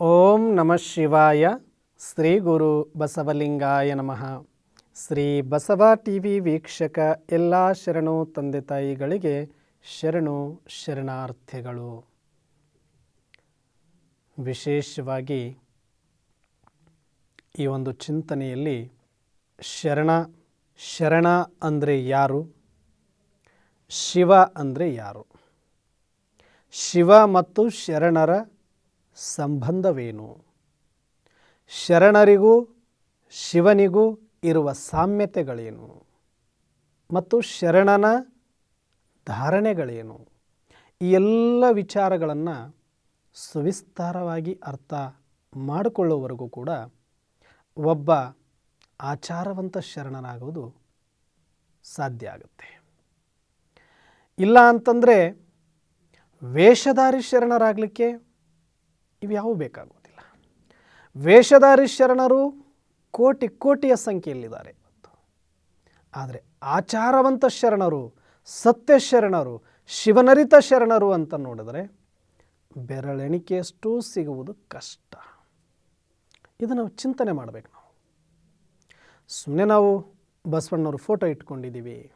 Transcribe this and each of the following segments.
ಓಂ ನಮಃ ಶಿವಾಯ. ಶ್ರೀ ಗುರು ಬಸವಲಿಂಗಾಯ ನಮಃ. ಶ್ರೀ ಬಸವ ಟಿ ವಿ ವೀಕ್ಷಕ ಎಲ್ಲ ಶರಣು ತಂದೆ ತಾಯಿಗಳಿಗೆ ಶರಣು ಶರಣಾರ್ಥಿಗಳು. ವಿಶೇಷವಾಗಿ ಈ ಒಂದು ಚಿಂತನೆಯಲ್ಲಿ ಶರಣ ಶರಣ ಅಂದರೆ ಯಾರು? ಶಿವ ಅಂದರೆ ಯಾರು? ಶಿವ ಮತ್ತು ಶರಣರ ಸಂಬಂಧವೇನು? ಶರಣರಿಗೂ ಶಿವನಿಗೂ ಇರುವ ಸಾಮ್ಯತೆಗಳೇನು? ಮತ್ತು ಶರಣನ ಧಾರಣೆಗಳೇನು? ಈ ಎಲ್ಲ ವಿಚಾರಗಳನ್ನು ಸುವಿಸ್ತಾರವಾಗಿ ಅರ್ಥ ಮಾಡಿಕೊಳ್ಳುವವರೆಗೂ ಕೂಡ ಒಬ್ಬ ಆಚಾರವಂತ ಶರಣನಾಗುವುದು ಸಾಧ್ಯ ಆಗುತ್ತೆ. ಇಲ್ಲ ಅಂತಂದರೆ ವೇಷಧಾರಿ ಶರಣರಾಗಲಿಕ್ಕೆ ಇವ್ಯಾವು ಬೇಕಾಗುವುದಿಲ್ಲ. ವೇಷಧಾರಿ ಶರಣರು ಕೋಟಿ ಕೋಟಿಯ ಸಂಖ್ಯೆಯಲ್ಲಿದ್ದಾರೆ. ಇವತ್ತು ಆದರೆ ಆಚಾರವಂತ ಶರಣರು, ಸತ್ಯ ಶರಣರು, ಶಿವನರಿತ ಶರಣರು ಅಂತ ನೋಡಿದರೆ ಬೆರಳೆಣಿಕೆಯಷ್ಟು ಸಿಗುವುದು ಕಷ್ಟ. ಇದನ್ನು ಚಿಂತನೆ ಮಾಡಬೇಕು ನಾವು. ಸುಮ್ಮನೆ ನಾವು ಬಸವಣ್ಣವ್ರ ಫೋಟೋ ಇಟ್ಕೊಂಡಿದ್ದೀವಿ.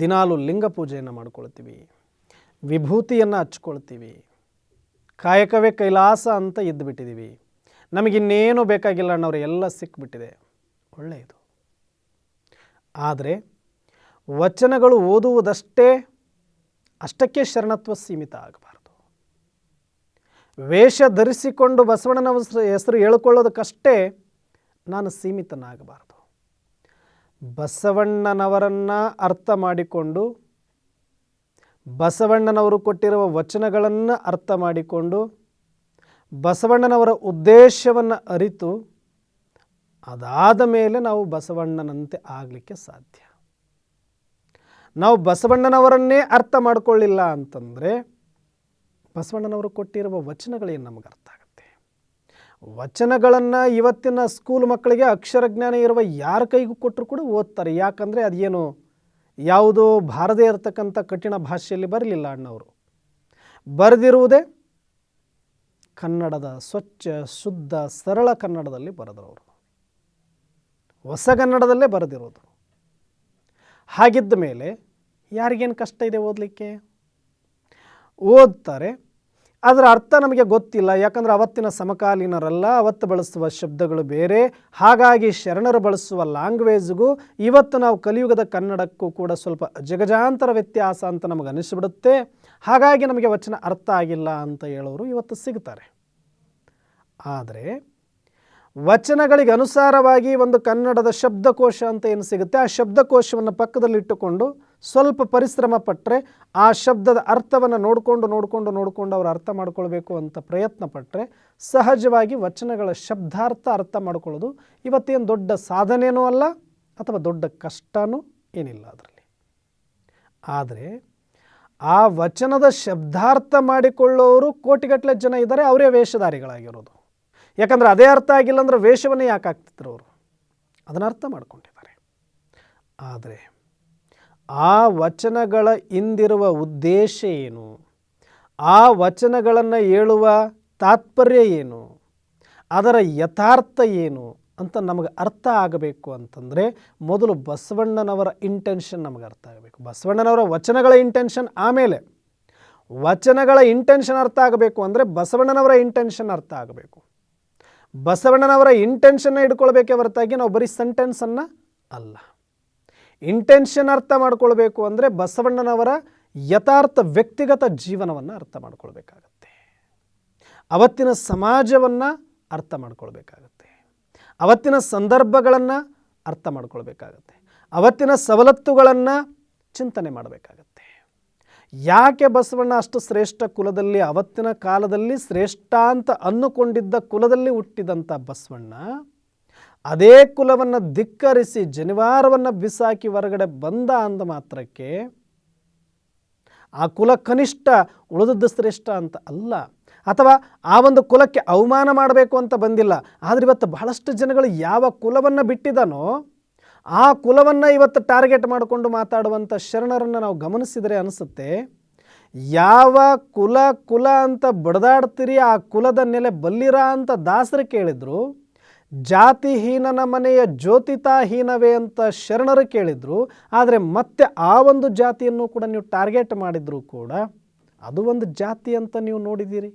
ದಿನಾಲು ಲಿಂಗ ಪೂಜೆಯನ್ನು ಮಾಡ್ಕೊಳ್ತೀವಿ. ವಿಭೂತಿಯನ್ನು ಹಚ್ಕೊಳ್ತೀವಿ. ಕಾಯಕವೇ ಕೈಲಾಸ ಅಂತ ಇದ್ದು ಬಿಟ್ಟಿದ್ದೀವಿ ನಮಗಿನ್ನೇನು ಬೇಕಾಗಿಲ್ಲ ಅನ್ನೋರು ಎಲ್ಲ ಸಿಕ್ಬಿಟ್ಟಿದೆ. ಒಳ್ಳೆಯದು. ಆದರೆ ವಚನಗಳು ಓದುವುದಷ್ಟೇ ಅಷ್ಟಕ್ಕೆ ಶರಣತ್ವ ಸೀಮಿತ ಆಗಬಾರ್ದು. ವೇಷ ಧರಿಸಿಕೊಂಡು ಬಸವಣ್ಣನ ಹೆಸರು ಹೇಳ್ಕೊಳ್ಳೋದಕ್ಕಷ್ಟೇ ನಾನು ಸೀಮಿತನಾಗಬಾರ್ದು. ಬಸವಣ್ಣನವರನ್ನು ಅರ್ಥ ಮಾಡಿಕೊಂಡು ಬಸವಣ್ಣನವರು ಕೊಟ್ಟಿರುವ ವಚನಗಳನ್ನು ಅರ್ಥ ಮಾಡಿಕೊಂಡು ಬಸವಣ್ಣನವರ ಉದ್ದೇಶವನ್ನು ಅರಿತು ಅದಾದ ಮೇಲೆ ನಾವು ಬಸವಣ್ಣನಂತೆ ಆಗಲಿಕ್ಕೆ ಸಾಧ್ಯ. ನಾವು ಬಸವಣ್ಣನವರನ್ನೇ ಅರ್ಥ ಮಾಡಿಕೊಳ್ಳಿಲ್ಲ ಅಂತಂದರೆ ಬಸವಣ್ಣನವರು ಕೊಟ್ಟಿರುವ ವಚನಗಳೇನು ನಮಗೆ ಅರ್ಥ ಆಗುತ್ತೆ? ವಚನಗಳನ್ನು ಇವತ್ತಿನ ಸ್ಕೂಲ್ ಮಕ್ಕಳಿಗೆ ಅಕ್ಷರ ಜ್ಞಾನ ಇರುವ ಯಾರ ಕೈಗೂ ಕೊಟ್ಟರು ಕೂಡ ಓದ್ತಾರೆ. ಯಾಕಂದರೆ ಅದೇನು ಯಾವುದೋ ಬಾರದೇ ಇರತಕ್ಕಂಥ ಕಠಿಣ ಭಾಷೆಯಲ್ಲಿ ಬರಲಿಲ್ಲ ಅಣ್ಣವರು. ಬರೆದಿರುವುದೇ ಕನ್ನಡದ ಸ್ವಚ್ಛ, ಶುದ್ಧ, ಸರಳ ಕನ್ನಡದಲ್ಲಿ ಬರೆದರವರು ಹೊಸಗನ್ನಡದಲ್ಲೇ ಬರೆದಿರೋದು. ಹಾಗಿದ್ದ ಮೇಲೆ ಯಾರಿಗೇನು ಕಷ್ಟ ಇದೆ ಓದಲಿಕ್ಕೆ? ಓದ್ತಾರೆ ಅದರ ಅರ್ಥ ನಮಗೆ ಗೊತ್ತಿಲ್ಲ. ಯಾಕಂದರೆ ಅವತ್ತಿನ ಸಮಕಾಲೀನರಲ್ಲ, ಅವತ್ತು ಬಳಸುವ ಶಬ್ದಗಳು ಬೇರೆ. ಹಾಗಾಗಿ ಶರಣರು ಬಳಸುವ ಲ್ಯಾಂಗ್ವೇಜ್ಗೂ ಇವತ್ತು ನಾವು ಕಲಿಯುಗದ ಕನ್ನಡಕ್ಕೂ ಕೂಡ ಸ್ವಲ್ಪ ಜಗಜಾಂತರ ವ್ಯತ್ಯಾಸ ಅಂತ ನಮಗೆ ಅನಿಸ್ಬಿಡುತ್ತೆ. ಹಾಗಾಗಿ ನಮಗೆ ವಚನ ಅರ್ಥ ಆಗಿಲ್ಲ ಅಂತ ಹೇಳೋರು ಇವತ್ತು ಸಿಗ್ತಾರೆ. ಆದರೆ ವಚನಗಳಿಗೆ ಅನುಸಾರವಾಗಿ ಒಂದು ಕನ್ನಡದ ಶಬ್ದಕೋಶ ಅಂತ ಏನು ಸಿಗುತ್ತೆ? ಆ ಶಬ್ದಕೋಶವನ್ನು ಪಕ್ಕದಲ್ಲಿಟ್ಟುಕೊಂಡು ಸ್ವಲ್ಪ ಪರಿಶ್ರಮ ಪಟ್ಟರೆ ಆ ಶಬ್ದದ ಅರ್ಥವನ್ನು ನೋಡಿಕೊಂಡು ನೋಡಿಕೊಂಡು ನೋಡಿಕೊಂಡು ಅವರು ಅರ್ಥ ಮಾಡ್ಕೊಳ್ಬೇಕು ಅಂತ ಪ್ರಯತ್ನ ಪಟ್ಟರೆ ಸಹಜವಾಗಿ ವಚನಗಳ ಶಬ್ದಾರ್ಥ ಅರ್ಥ ಮಾಡ್ಕೊಳ್ಳೋದು ಇವತ್ತೇನು ದೊಡ್ಡ ಸಾಧನೆಯೂ ಅಲ್ಲ ಅಥವಾ ದೊಡ್ಡ ಕಷ್ಟನೂ ಏನಿಲ್ಲ ಅದರಲ್ಲಿ. ಆದರೆ ಆ ವಚನದ ಶಬ್ದಾರ್ಥ ಮಾಡಿಕೊಳ್ಳೋರು ಕೋಟಿಗಟ್ಟಲೆ ಜನ ಇದ್ದಾರೆ ಅವರೇ ವೇಷಧಾರಿಗಳಾಗಿರೋದು. ಯಾಕಂದರೆ ಅದೇ ಅರ್ಥ ಆಗಿಲ್ಲ ಅಂದರೆ ವೇಷವನ್ನೇ ಯಾಕೆ ಅವರು? ಅದನ್ನು ಅರ್ಥ ಮಾಡ್ಕೊಂಡಿದ್ದಾರೆ. ಆದರೆ ಆ ವಚನಗಳ ಹಿಂದಿರುವ ಉದ್ದೇಶ ಏನು? ಆ ವಚನಗಳನ್ನು ಹೇಳುವ ತಾತ್ಪರ್ಯ ಏನು? ಅದರ ಯಥಾರ್ಥ ಏನು ಅಂತ ನಮಗೆ ಅರ್ಥ ಆಗಬೇಕು ಅಂತಂದರೆ ಮೊದಲು ಬಸವಣ್ಣನವರ ಇಂಟೆನ್ಷನ್ ನಮಗೆ ಅರ್ಥ ಆಗಬೇಕು. ಬಸವಣ್ಣನವರ ವಚನಗಳ ಇಂಟೆನ್ಷನ್ ಆಮೇಲೆ. ವಚನಗಳ ಇಂಟೆನ್ಷನ್ ಅರ್ಥ ಆಗಬೇಕು ಅಂದರೆ ಬಸವಣ್ಣನವರ ಇಂಟೆನ್ಷನ್ ಅರ್ಥ ಆಗಬೇಕು. ಬಸವಣ್ಣನವರ ಇಂಟೆನ್ಷನ್ನ ಇಟ್ಕೊಳ್ಬೇಕೇ ಹೊರತಾಗಿ ನಾವು ಬರೀ ಸೆಂಟೆನ್ಸನ್ನು ಅಲ್ಲ. ಇಂಟೆನ್ಷನ್ ಅರ್ಥ ಮಾಡ್ಕೊಳ್ಬೇಕು ಅಂದರೆ ಬಸವಣ್ಣನವರ ಯಥಾರ್ಥ ವ್ಯಕ್ತಿಗತ ಜೀವನವನ್ನು ಅರ್ಥ ಮಾಡ್ಕೊಳ್ಬೇಕಾಗತ್ತೆ. ಅವತ್ತಿನ ಸಮಾಜವನ್ನು ಅರ್ಥ ಮಾಡ್ಕೊಳ್ಬೇಕಾಗತ್ತೆ. ಅವತ್ತಿನ ಸಂದರ್ಭಗಳನ್ನು ಅರ್ಥ ಮಾಡ್ಕೊಳ್ಬೇಕಾಗತ್ತೆ. ಅವತ್ತಿನ ಸವಲತ್ತುಗಳನ್ನು ಚಿಂತನೆ ಮಾಡಬೇಕಾಗತ್ತೆ. ಯಾಕೆ ಬಸವಣ್ಣ ಅಷ್ಟು ಶ್ರೇಷ್ಠ ಕುಲದಲ್ಲಿ, ಅವತ್ತಿನ ಕಾಲದಲ್ಲಿ ಶ್ರೇಷ್ಠ ಅಂತ ಅನ್ನುಕೊಂಡಿದ್ದ ಕುಲದಲ್ಲಿ ಹುಟ್ಟಿದಂಥ ಬಸವಣ್ಣ ಅದೇ ಕುಲವನ್ನು ಧಿಕ್ಕರಿಸಿ ಜನಿವಾರವನ್ನು ಬಿಸಾಕಿ ಹೊರಗಡೆ ಬಂದ ಅಂದ ಮಾತ್ರಕ್ಕೆ ಆ ಕುಲ ಕನಿಷ್ಠ ಉಳಿದದ್ದು ಶ್ರೇಷ್ಠ ಅಂತ ಅಲ್ಲ. ಅಥವಾ ಆ ಒಂದು ಕುಲಕ್ಕೆ ಅವಮಾನ ಮಾಡಬೇಕು ಅಂತ ಬಂದಿಲ್ಲ. ಆದರೆ ಇವತ್ತು ಬಹಳಷ್ಟು ಜನಗಳು ಯಾವ ಕುಲವನ್ನು ಬಿಟ್ಟಿದ್ದಾನೋ ಆ ಕುಲವನ್ನು ಇವತ್ತು ಟಾರ್ಗೆಟ್ ಮಾಡಿಕೊಂಡು ಮಾತಾಡುವಂಥ ಶರಣರನ್ನು ನಾವು ಗಮನಿಸಿದರೆ ಅನಿಸುತ್ತೆ, ಯಾವ ಕುಲ ಕುಲ ಅಂತ ಬಡದಾಡ್ತೀರಿ, ಆ ಕುಲದ ನೆಲೆ ಬಲ್ಲಿರ ಅಂತ ದಾಸರು ಕೇಳಿದ್ರು ಜಾತಿಹೀನನ ಮನೆಯ ಜ್ಯೋತಿತಾಹೀನವೇ ಅಂತ ಶರಣರು ಕೇಳಿದ್ರು, ಆದರೆ ಮತ್ತೆ ಆ ಒಂದು ಜಾತಿಯನ್ನು ಕೂಡ ನೀವು ಟಾರ್ಗೆಟ್ ಮಾಡಿದರೂ ಕೂಡ ಅದು ಒಂದು ಜಾತಿ ಅಂತ ನೀವು ನೋಡಿದ್ದೀರಿ.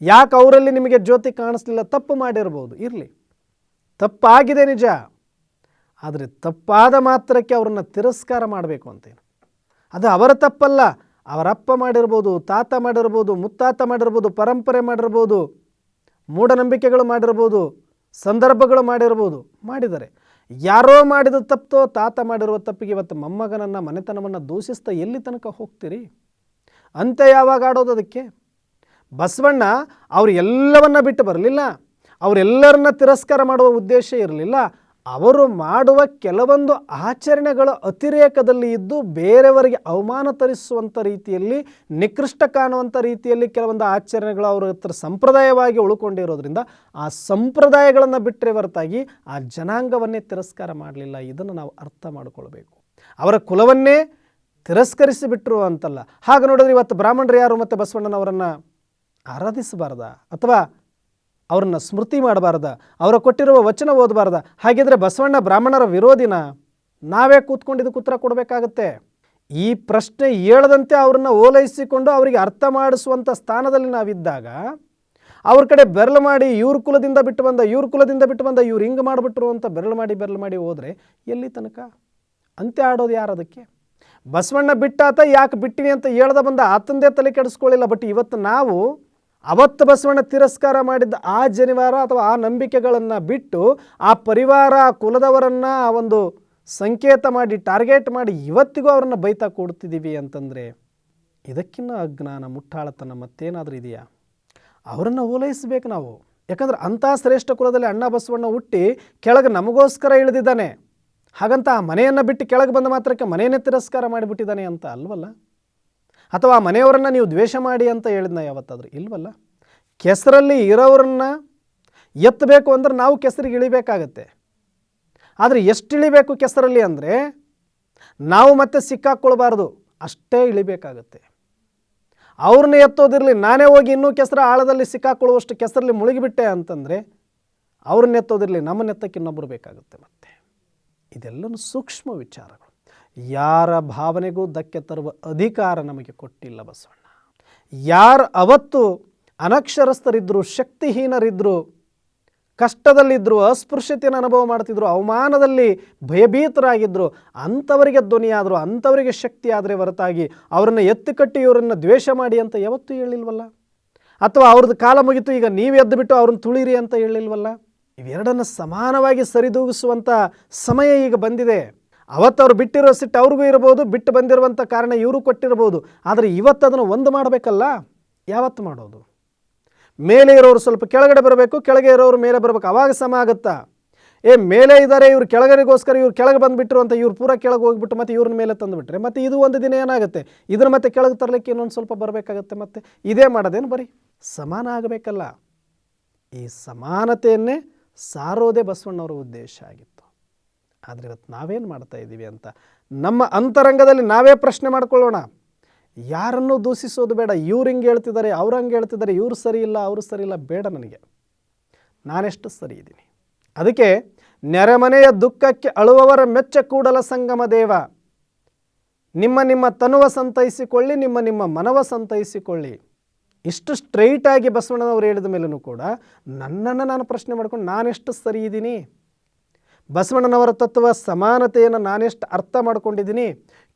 ಯಾಕೆ ಅವರಲ್ಲಿ ನಿಮಗೆ ಜ್ಯೋತಿ ಕಾಣಿಸ್ಲಿಲ್ಲ? ತಪ್ಪು ಮಾಡಿರ್ಬೋದು, ಇರಲಿ. ತಪ್ಪಾಗಿದೆ ನಿಜ. ಆದರೆ ತಪ್ಪಾದ ಮಾತ್ರಕ್ಕೆ ಅವ್ರನ್ನ ತಿರಸ್ಕಾರ ಮಾಡಬೇಕು ಅಂತೇನು. ಅದು ಅವರ ತಪ್ಪಲ್ಲ. ಅವರಪ್ಪ ಮಾಡಿರ್ಬೋದು, ತಾತ ಮಾಡಿರ್ಬೋದು, ಮುತ್ತಾತ ಮಾಡಿರ್ಬೋದು, ಪರಂಪರೆ ಮಾಡಿರ್ಬೋದು, ಮೂಢನಂಬಿಕೆಗಳು ಮಾಡಿರ್ಬೋದು ಸಂದರ್ಭಗಳು ಮಾಡಿರ್ಬೋದು, ಮಾಡಿದ್ದಾರೆ. ಯಾರೋ ಮಾಡಿದ ತಪ್ಪೋ ತಾತ ಮಾಡಿರುವ ತಪ್ಪಿಗೆ ಇವತ್ತು ಮೊಮ್ಮಗನನ್ನು, ಮನೆತನವನ್ನು ದೂಷಿಸ್ತಾ ಎಲ್ಲಿ ತನಕ ಹೋಗ್ತೀರಿ? ಅಂತ್ಯ ಯಾವಾಗ ಆಡೋದು ಅದಕ್ಕೆ? ಬಸವಣ್ಣ ಅವರು ಎಲ್ಲವನ್ನ ಬಿಟ್ಟು ಬರಲಿಲ್ಲ. ಅವರೆಲ್ಲರನ್ನ ತಿರಸ್ಕಾರ ಮಾಡುವ ಉದ್ದೇಶ ಇರಲಿಲ್ಲ. ಅವರು ಮಾಡುವ ಕೆಲವೊಂದು ಆಚರಣೆಗಳ ಅತಿರೇಕದಲ್ಲಿ ಇದ್ದು ಬೇರೆಯವರಿಗೆ ಅವಮಾನ ತರಿಸುವಂಥ ರೀತಿಯಲ್ಲಿ, ನಿಕೃಷ್ಟ ಕಾಣುವಂಥ ರೀತಿಯಲ್ಲಿ ಕೆಲವೊಂದು ಆಚರಣೆಗಳು ಅವರ ಹತ್ರ ಸಂಪ್ರದಾಯವಾಗಿ ಉಳ್ಕೊಂಡಿರೋದ್ರಿಂದ ಆ ಸಂಪ್ರದಾಯಗಳನ್ನು ಬಿಟ್ಟರೆ ಹೊರತಾಗಿ ಆ ಜನಾಂಗವನ್ನೇ ತಿರಸ್ಕಾರ ಮಾಡಲಿಲ್ಲ. ಇದನ್ನು ನಾವು ಅರ್ಥ ಮಾಡಿಕೊಳ್ಬೇಕು. ಅವರ ಕುಲವನ್ನೇ ತಿರಸ್ಕರಿಸಿ ಬಿಟ್ಟರು ಅಂತಲ್ಲ. ಹಾಗೆ ನೋಡಿದ್ರೆ ಇವತ್ತು ಬ್ರಾಹ್ಮಣರು ಯಾರು ಮತ್ತು ಬಸವಣ್ಣನವರನ್ನು ಆರಾಧಿಸಬಾರ್ದ ಅಥವಾ ಅವ್ರನ್ನ ಸ್ಮೃತಿ ಮಾಡಬಾರ್ದ, ಅವರ ಕೊಟ್ಟಿರುವ ವಚನ ಓದಬಾರ್ದ. ಹಾಗಿದ್ರೆ ಬಸವಣ್ಣ ಬ್ರಾಹ್ಮಣರ ವಿರೋಧಿನ ನಾವೇ ಕೂತ್ಕೊಂಡಿದ್ದು ಉತ್ತರ ಕೊಡಬೇಕಾಗತ್ತೆ. ಈ ಪ್ರಶ್ನೆ ಹೇಳದಂತೆ ಅವ್ರನ್ನ ಓಲೈಸಿಕೊಂಡು ಅವರಿಗೆ ಅರ್ಥ ಮಾಡಿಸುವಂಥ ಸ್ಥಾನದಲ್ಲಿ ನಾವಿದ್ದಾಗ, ಅವ್ರ ಕಡೆ ಬೆರಳು ಮಾಡಿ ಇವ್ರ ಕುಲದಿಂದ ಬಿಟ್ಟು ಬಂದ, ಇವ್ರ ಕುಲದಿಂದ ಬಿಟ್ಟು ಬಂದ, ಇವ್ರು ಹಿಂಗೆ ಮಾಡಿಬಿಟ್ರು ಅಂತ ಬೆರಳು ಮಾಡಿ ಬೆರಳು ಮಾಡಿ ಹೋದರೆ ಎಲ್ಲಿ ತನಕ? ಅಂತ್ಯ ಆಡೋದು ಯಾರು ಅದಕ್ಕೆ? ಬಸವಣ್ಣ ಬಿಟ್ಟಾತ ಯಾಕೆ ಬಿಟ್ಟಿನಿ ಅಂತ ಹೇಳ್ದ ಬಂದ ಆತಂದೇ ತಲೆ ಕೆಡಿಸ್ಕೊಳ್ಳಿಲ್ಲ, ಬಟ್ ಇವತ್ತು ನಾವು ಅವತ್ತು ಬಸವಣ್ಣ ತಿರಸ್ಕಾರ ಮಾಡಿದ್ದ ಆ ಜನಿವಾರ ಅಥವಾ ಆ ನಂಬಿಕೆಗಳನ್ನು ಬಿಟ್ಟು ಆ ಪರಿವಾರ ಕುಲದವರನ್ನು ಆ ಒಂದು ಸಂಕೇತ ಮಾಡಿ, ಟಾರ್ಗೆಟ್ ಮಾಡಿ ಇವತ್ತಿಗೂ ಅವ್ರನ್ನ ಬೈತಾ ಕೊಡ್ತಿದ್ದೀವಿ ಅಂತಂದರೆ ಇದಕ್ಕಿನ್ನ ಅಜ್ಞಾನ, ಮುಟ್ಟಾಳತನ ಮತ್ತೇನಾದರೂ ಇದೆಯಾ? ಅವರನ್ನು ಓಲೈಸಬೇಕು ನಾವು. ಯಾಕಂದ್ರೆ ಅಂಥ ಶ್ರೇಷ್ಠ ಕುಲದಲ್ಲಿ ಅಣ್ಣ ಬಸವಣ್ಣ ಹುಟ್ಟಿ ಕೆಳಗೆ ನಮಗೋಸ್ಕರ ಇಳಿದಿದ್ದಾನೆ. ಹಾಗಂತ ಆ ಮನೆಯನ್ನು ಬಿಟ್ಟು ಕೆಳಗೆ ಬಂದ ಮಾತ್ರಕ್ಕೆ ಮನೆಯನ್ನೇ ತಿರಸ್ಕಾರ ಮಾಡಿಬಿಟ್ಟಿದ್ದಾನೆ ಅಂತ ಅಲ್ವಲ್ಲ? ಅಥವಾ ಆ ಮನೆಯವರನ್ನು ನೀವು ದ್ವೇಷ ಮಾಡಿ ಅಂತ ಹೇಳಿದ್ನ ಯಾವತ್ತಾದರೂ? ಇಲ್ವಲ್ಲ? ಕೆಸರಲ್ಲಿ ಇರೋರನ್ನ ಎತ್ತಬೇಕು ಅಂದ್ರೆ ನಾವು ಕೆಸರಿಗೆ ಇಳಿಬೇಕಾಗತ್ತೆ. ಆದರೆ ಎಷ್ಟು ಇಳಿಬೇಕು ಕೆಸರಲ್ಲಿ ಅಂದರೆ ನಾವು ಮತ್ತೆ ಸಿಕ್ಕಾಕ್ಕೊಳ್ಬಾರ್ದು ಅಷ್ಟೇ ಇಳಿಬೇಕಾಗತ್ತೆ. ಅವ್ರನ್ನ ಎತ್ತೋದಿರಲಿ, ನಾನೇ ಹೋಗಿ ಇನ್ನೂ ಕೆಸರ ಆಳದಲ್ಲಿ ಸಿಕ್ಕಾಕೊಳ್ಳುವಷ್ಟು ಕೆಸರಲ್ಲಿ ಮುಳುಗಿಬಿಟ್ಟೆ ಅಂತಂದರೆ ಅವ್ರನ್ನ ಎತ್ತೋದಿರಲಿ, ನಮ್ಮನ್ನ ಎತ್ತಕ್ಕೆ ಇನ್ನೊಬ್ಬರು ಬೇಕಾಗುತ್ತೆ ಮತ್ತೆ. ಇದೆಲ್ಲನೂ ಸೂಕ್ಷ್ಮ ವಿಚಾರಗಳು. ಯಾರ ಭಾವನೆಗೂ ಧಕ್ಕೆ ತರುವ ಅಧಿಕಾರ ನಮಗೆ ಕೊಟ್ಟಿಲ್ಲ ಬಸವಣ್ಣ. ಯಾರು ಅವತ್ತು ಅನಕ್ಷರಸ್ಥರಿದ್ದರು ಶಕ್ತಿಹೀನರಿದ್ದರು ಕಷ್ಟದಲ್ಲಿದ್ದರು ಅಸ್ಪೃಶ್ಯತೆಯನ್ನು ಅನುಭವ ಮಾಡ್ತಿದ್ರು, ಅವಮಾನದಲ್ಲಿ ಭಯಭೀತರಾಗಿದ್ದರು ಅಂಥವರಿಗೆ ಧ್ವನಿಯಾದರು, ಅಂಥವರಿಗೆ ಶಕ್ತಿ ಆದರೆ ಹೊರತಾಗಿ ಅವರನ್ನು ಎತ್ತು ಕಟ್ಟಿ ಇವರನ್ನು ದ್ವೇಷ ಮಾಡಿ ಅಂತ ಯಾವತ್ತೂ ಹೇಳಿಲ್ವಲ್ಲ? ಅಥವಾ ಅವ್ರದ್ದು ಕಾಲ ಮುಗಿತು ಈಗ ನೀವು ಎದ್ದು ಬಿಟ್ಟು ಅವ್ರನ್ನ ತುಳಿರಿ ಅಂತ ಹೇಳಿಲ್ವಲ್ಲ? ಇವೆರಡನ್ನು ಸಮಾನವಾಗಿ ಸರಿದೂಗಿಸುವಂಥ ಸಮಯ ಈಗ ಬಂದಿದೆ. ಅವತ್ತು ಅವ್ರು ಬಿಟ್ಟಿರೋ ಸಿಟ್ಟು ಅವ್ರಿಗೂ ಇರ್ಬೋದು, ಬಿಟ್ಟು ಬಂದಿರುವಂಥ ಕಾರಣ ಇವರು ಕೊಟ್ಟಿರ್ಬೋದು. ಆದರೆ ಇವತ್ತು ಅದನ್ನು ಒಂದು ಮಾಡಬೇಕಲ್ಲ, ಯಾವತ್ತು ಮಾಡೋದು? ಮೇಲೆ ಇರೋರು ಸ್ವಲ್ಪ ಕೆಳಗಡೆ ಬರಬೇಕು, ಕೆಳಗೆ ಇರೋರು ಮೇಲೆ ಬರಬೇಕು, ಅವಾಗ ಸಮ ಆಗುತ್ತಾ? ಏ, ಮೇಲೆ ಇದ್ದಾರೆ, ಇವ್ರು ಕೆಳಗರಿಗೋಸ್ಕರ ಇವ್ರು ಕೆಳಗೆ ಬಂದುಬಿಟ್ರು ಅಂತ ಇವ್ರು ಪೂರ ಕೆಳಗೆ ಹೋಗ್ಬಿಟ್ಟು ಮತ್ತೆ ಇವ್ರನ್ನ ಮೇಲೆ ತಂದುಬಿಟ್ರೆ, ಮತ್ತೆ ಇದು ಒಂದು ದಿನ ಏನಾಗುತ್ತೆ? ಇದನ್ನು ಮತ್ತೆ ಕೆಳಗೆ ತರಲಿಕ್ಕೆ ಇನ್ನೊಂದು ಸ್ವಲ್ಪ ಬರಬೇಕಾಗತ್ತೆ ಮತ್ತು? ಇದೇ ಮಾಡೋದೇನು ಬರೀ ಸಮಾನ ಆಗಬೇಕಲ್ಲ? ಈ ಸಮಾನತೆಯನ್ನೇ ಸಾರೋದೇ ಬಸವಣ್ಣವರ ಉದ್ದೇಶ ಆಗಿತ್ತು ಆದರೆ ಇವತ್ತು ನಾವೇನು ಮಾಡ್ತಾ ಇದ್ದೀವಿ ಅಂತ ನಮ್ಮ ಅಂತರಂಗದಲ್ಲಿ ನಾವೇ ಪ್ರಶ್ನೆ ಮಾಡ್ಕೊಳ್ಳೋಣ. ಯಾರನ್ನೂ ದೂಷಿಸೋದು ಬೇಡ? ಇವ್ರು ಹಿಂಗೆ ಹೇಳ್ತಿದ್ದಾರೆ, ಅವ್ರು ಹಂಗೆ ಹೇಳ್ತಿದ್ದಾರೆ, ಇವ್ರು ಸರಿ ಇಲ್ಲ, ಅವರು ಸರಿ ಇಲ್ಲ, ಬೇಡ ನನಗೆ. ನಾನೆಷ್ಟು ಸರಿ ಇದ್ದೀನಿ. ಅದಕ್ಕೆ ನೆರೆಮನೆಯ ದುಃಖಕ್ಕೆ ಅಳುವವರ ಮೆಚ್ಚ ಕೂಡಲ ಸಂಗಮ ದೇವ. ನಿಮ್ಮ ನಿಮ್ಮ ತನುವ ಸಂತೈಸಿಕೊಳ್ಳಿ, ನಿಮ್ಮ ನಿಮ್ಮ ಮನವ ಸಂತೈಸಿಕೊಳ್ಳಿ. ಇಷ್ಟು ಸ್ಟ್ರೈಟಾಗಿ ಬಸವಣ್ಣನವರು ಹೇಳಿದ ಮೇಲೂ ಕೂಡ ನನ್ನನ್ನು ನಾನು ಪ್ರಶ್ನೆ ಮಾಡ್ಕೊಂಡು ನಾನೆಷ್ಟು ಸರಿ ಇದ್ದೀನಿ? ಬಸವಣ್ಣನವರ ತತ್ವ, ಸಮಾನತೆಯನ್ನು ನಾನೆಷ್ಟು ಅರ್ಥ ಮಾಡ್ಕೊಂಡಿದ್ದೀನಿ,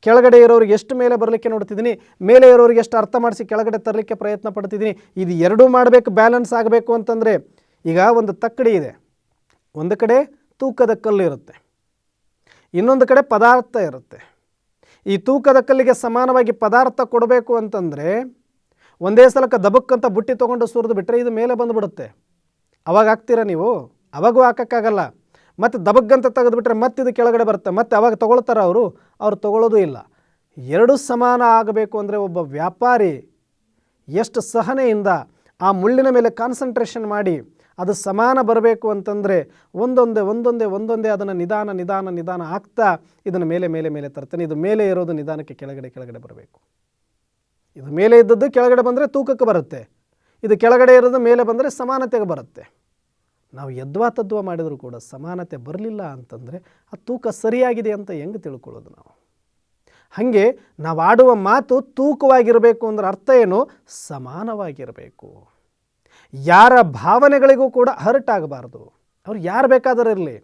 ಕೆಳಗಡೆ ಇರೋರಿಗೆ ಎಷ್ಟು ಮೇಲೆ ಬರಲಿಕ್ಕೆ ನೋಡ್ತಿದ್ದೀನಿ, ಮೇಲೆ ಇರೋರಿಗೆ ಎಷ್ಟು ಅರ್ಥ ಮಾಡಿಸಿ ಕೆಳಗಡೆ ತರಲಿಕ್ಕೆ ಪ್ರಯತ್ನ ಪಡ್ತಿದ್ದೀನಿ, ಇದು ಎರಡೂ ಮಾಡಬೇಕು, ಬ್ಯಾಲೆನ್ಸ್ ಆಗಬೇಕು ಅಂತಂದರೆ ಈಗ ಒಂದು ತಕ್ಕಡಿ ಇದೆ. ಒಂದು ಕಡೆ ತೂಕದ ಕಲ್ಲು ಇರುತ್ತೆ, ಇನ್ನೊಂದು ಕಡೆ ಪದಾರ್ಥ ಇರುತ್ತೆ. ಈ ತೂಕದ ಕಲ್ಲಿಗೆ ಸಮಾನವಾಗಿ ಪದಾರ್ಥ ಕೊಡಬೇಕು ಅಂತಂದರೆ ಒಂದೇ ಸಲಕ್ಕೆ ದಬಕ್ಕಂತ ಬುಟ್ಟಿ ತೊಗೊಂಡು ಸುರಿದು ಬಿಟ್ಟರೆ ಇದು ಮೇಲೆ ಬಂದುಬಿಡುತ್ತೆ. ಅವಾಗ ಹಾಕ್ತೀರಾ ನೀವು? ಅವಾಗೂ ಹಾಕೋಕ್ಕಾಗಲ್ಲ. ಮತ್ತು ದಬಗ್ಗಂತ ತೆಗೆದುಬಿಟ್ರೆ ಮತ್ತೆ ಇದು ಕೆಳಗಡೆ ಬರುತ್ತೆ. ಮತ್ತೆ ಅವಾಗ ತೊಗೊಳ್ತಾರೆ ಅವರು, ಅವ್ರು ತೊಗೊಳ್ಳೋದು ಇಲ್ಲ. ಎರಡು ಸಮಾನ ಆಗಬೇಕು ಅಂದರೆ ಒಬ್ಬ ವ್ಯಾಪಾರಿ ಎಷ್ಟು ಸಹನೆಯಿಂದ ಆ ಮುಳ್ಳಿನ ಮೇಲೆ ಕಾನ್ಸಂಟ್ರೇಷನ್ ಮಾಡಿ ಅದು ಸಮಾನ ಬರಬೇಕು ಅಂತಂದರೆ ಒಂದೊಂದೇ ಒಂದೊಂದೇ ಒಂದೊಂದೇ ಅದನ್ನು ನಿಧಾನ ನಿಧಾನ ನಿಧಾನ ಆಗ್ತಾ ಇದನ್ನು ಮೇಲೆ ಮೇಲೆ ಮೇಲೆ ತರ್ತಾನೆ. ಇದು ಮೇಲೆ ಇರೋದು ನಿಧಾನಕ್ಕೆ ಕೆಳಗಡೆ ಕೆಳಗಡೆ ಬರಬೇಕು. ಇದು ಮೇಲೆ ಇದ್ದದ್ದು ಕೆಳಗಡೆ ಬಂದರೆ ತೂಕಕ್ಕೆ ಬರುತ್ತೆ. ಇದು ಕೆಳಗಡೆ ಇರೋದು ಮೇಲೆ ಬಂದರೆ ಸಮಾನತೆಗೆ ಬರುತ್ತೆ. ನಾವು ಯದ್ವಾ ತದ್ವಾ ಮಾಡಿದರೂ ಕೂಡ ಸಮಾನತೆ ಬರಲಿಲ್ಲ ಅಂತಂದರೆ ಆ ತೂಕ ಸರಿಯಾಗಿದೆ ಅಂತ ಹೆಂಗೆ ತಿಳ್ಕೊಳ್ಳೋದು ನಾವು? ಹಾಗೆ ನಾವು ಆಡುವ ಮಾತು ತೂಕವಾಗಿರಬೇಕು ಅಂದ್ರೆ ಅರ್ಥ ಏನು? ಸಮಾನವಾಗಿರಬೇಕು. ಯಾರ ಭಾವನೆಗಳಿಗೂ ಕೂಡ ಹರ್ಟ್ ಆಗಬಾರ್ದು. ಅವ್ರು ಯಾರು ಬೇಕಾದರೂ ಇರಲಿ.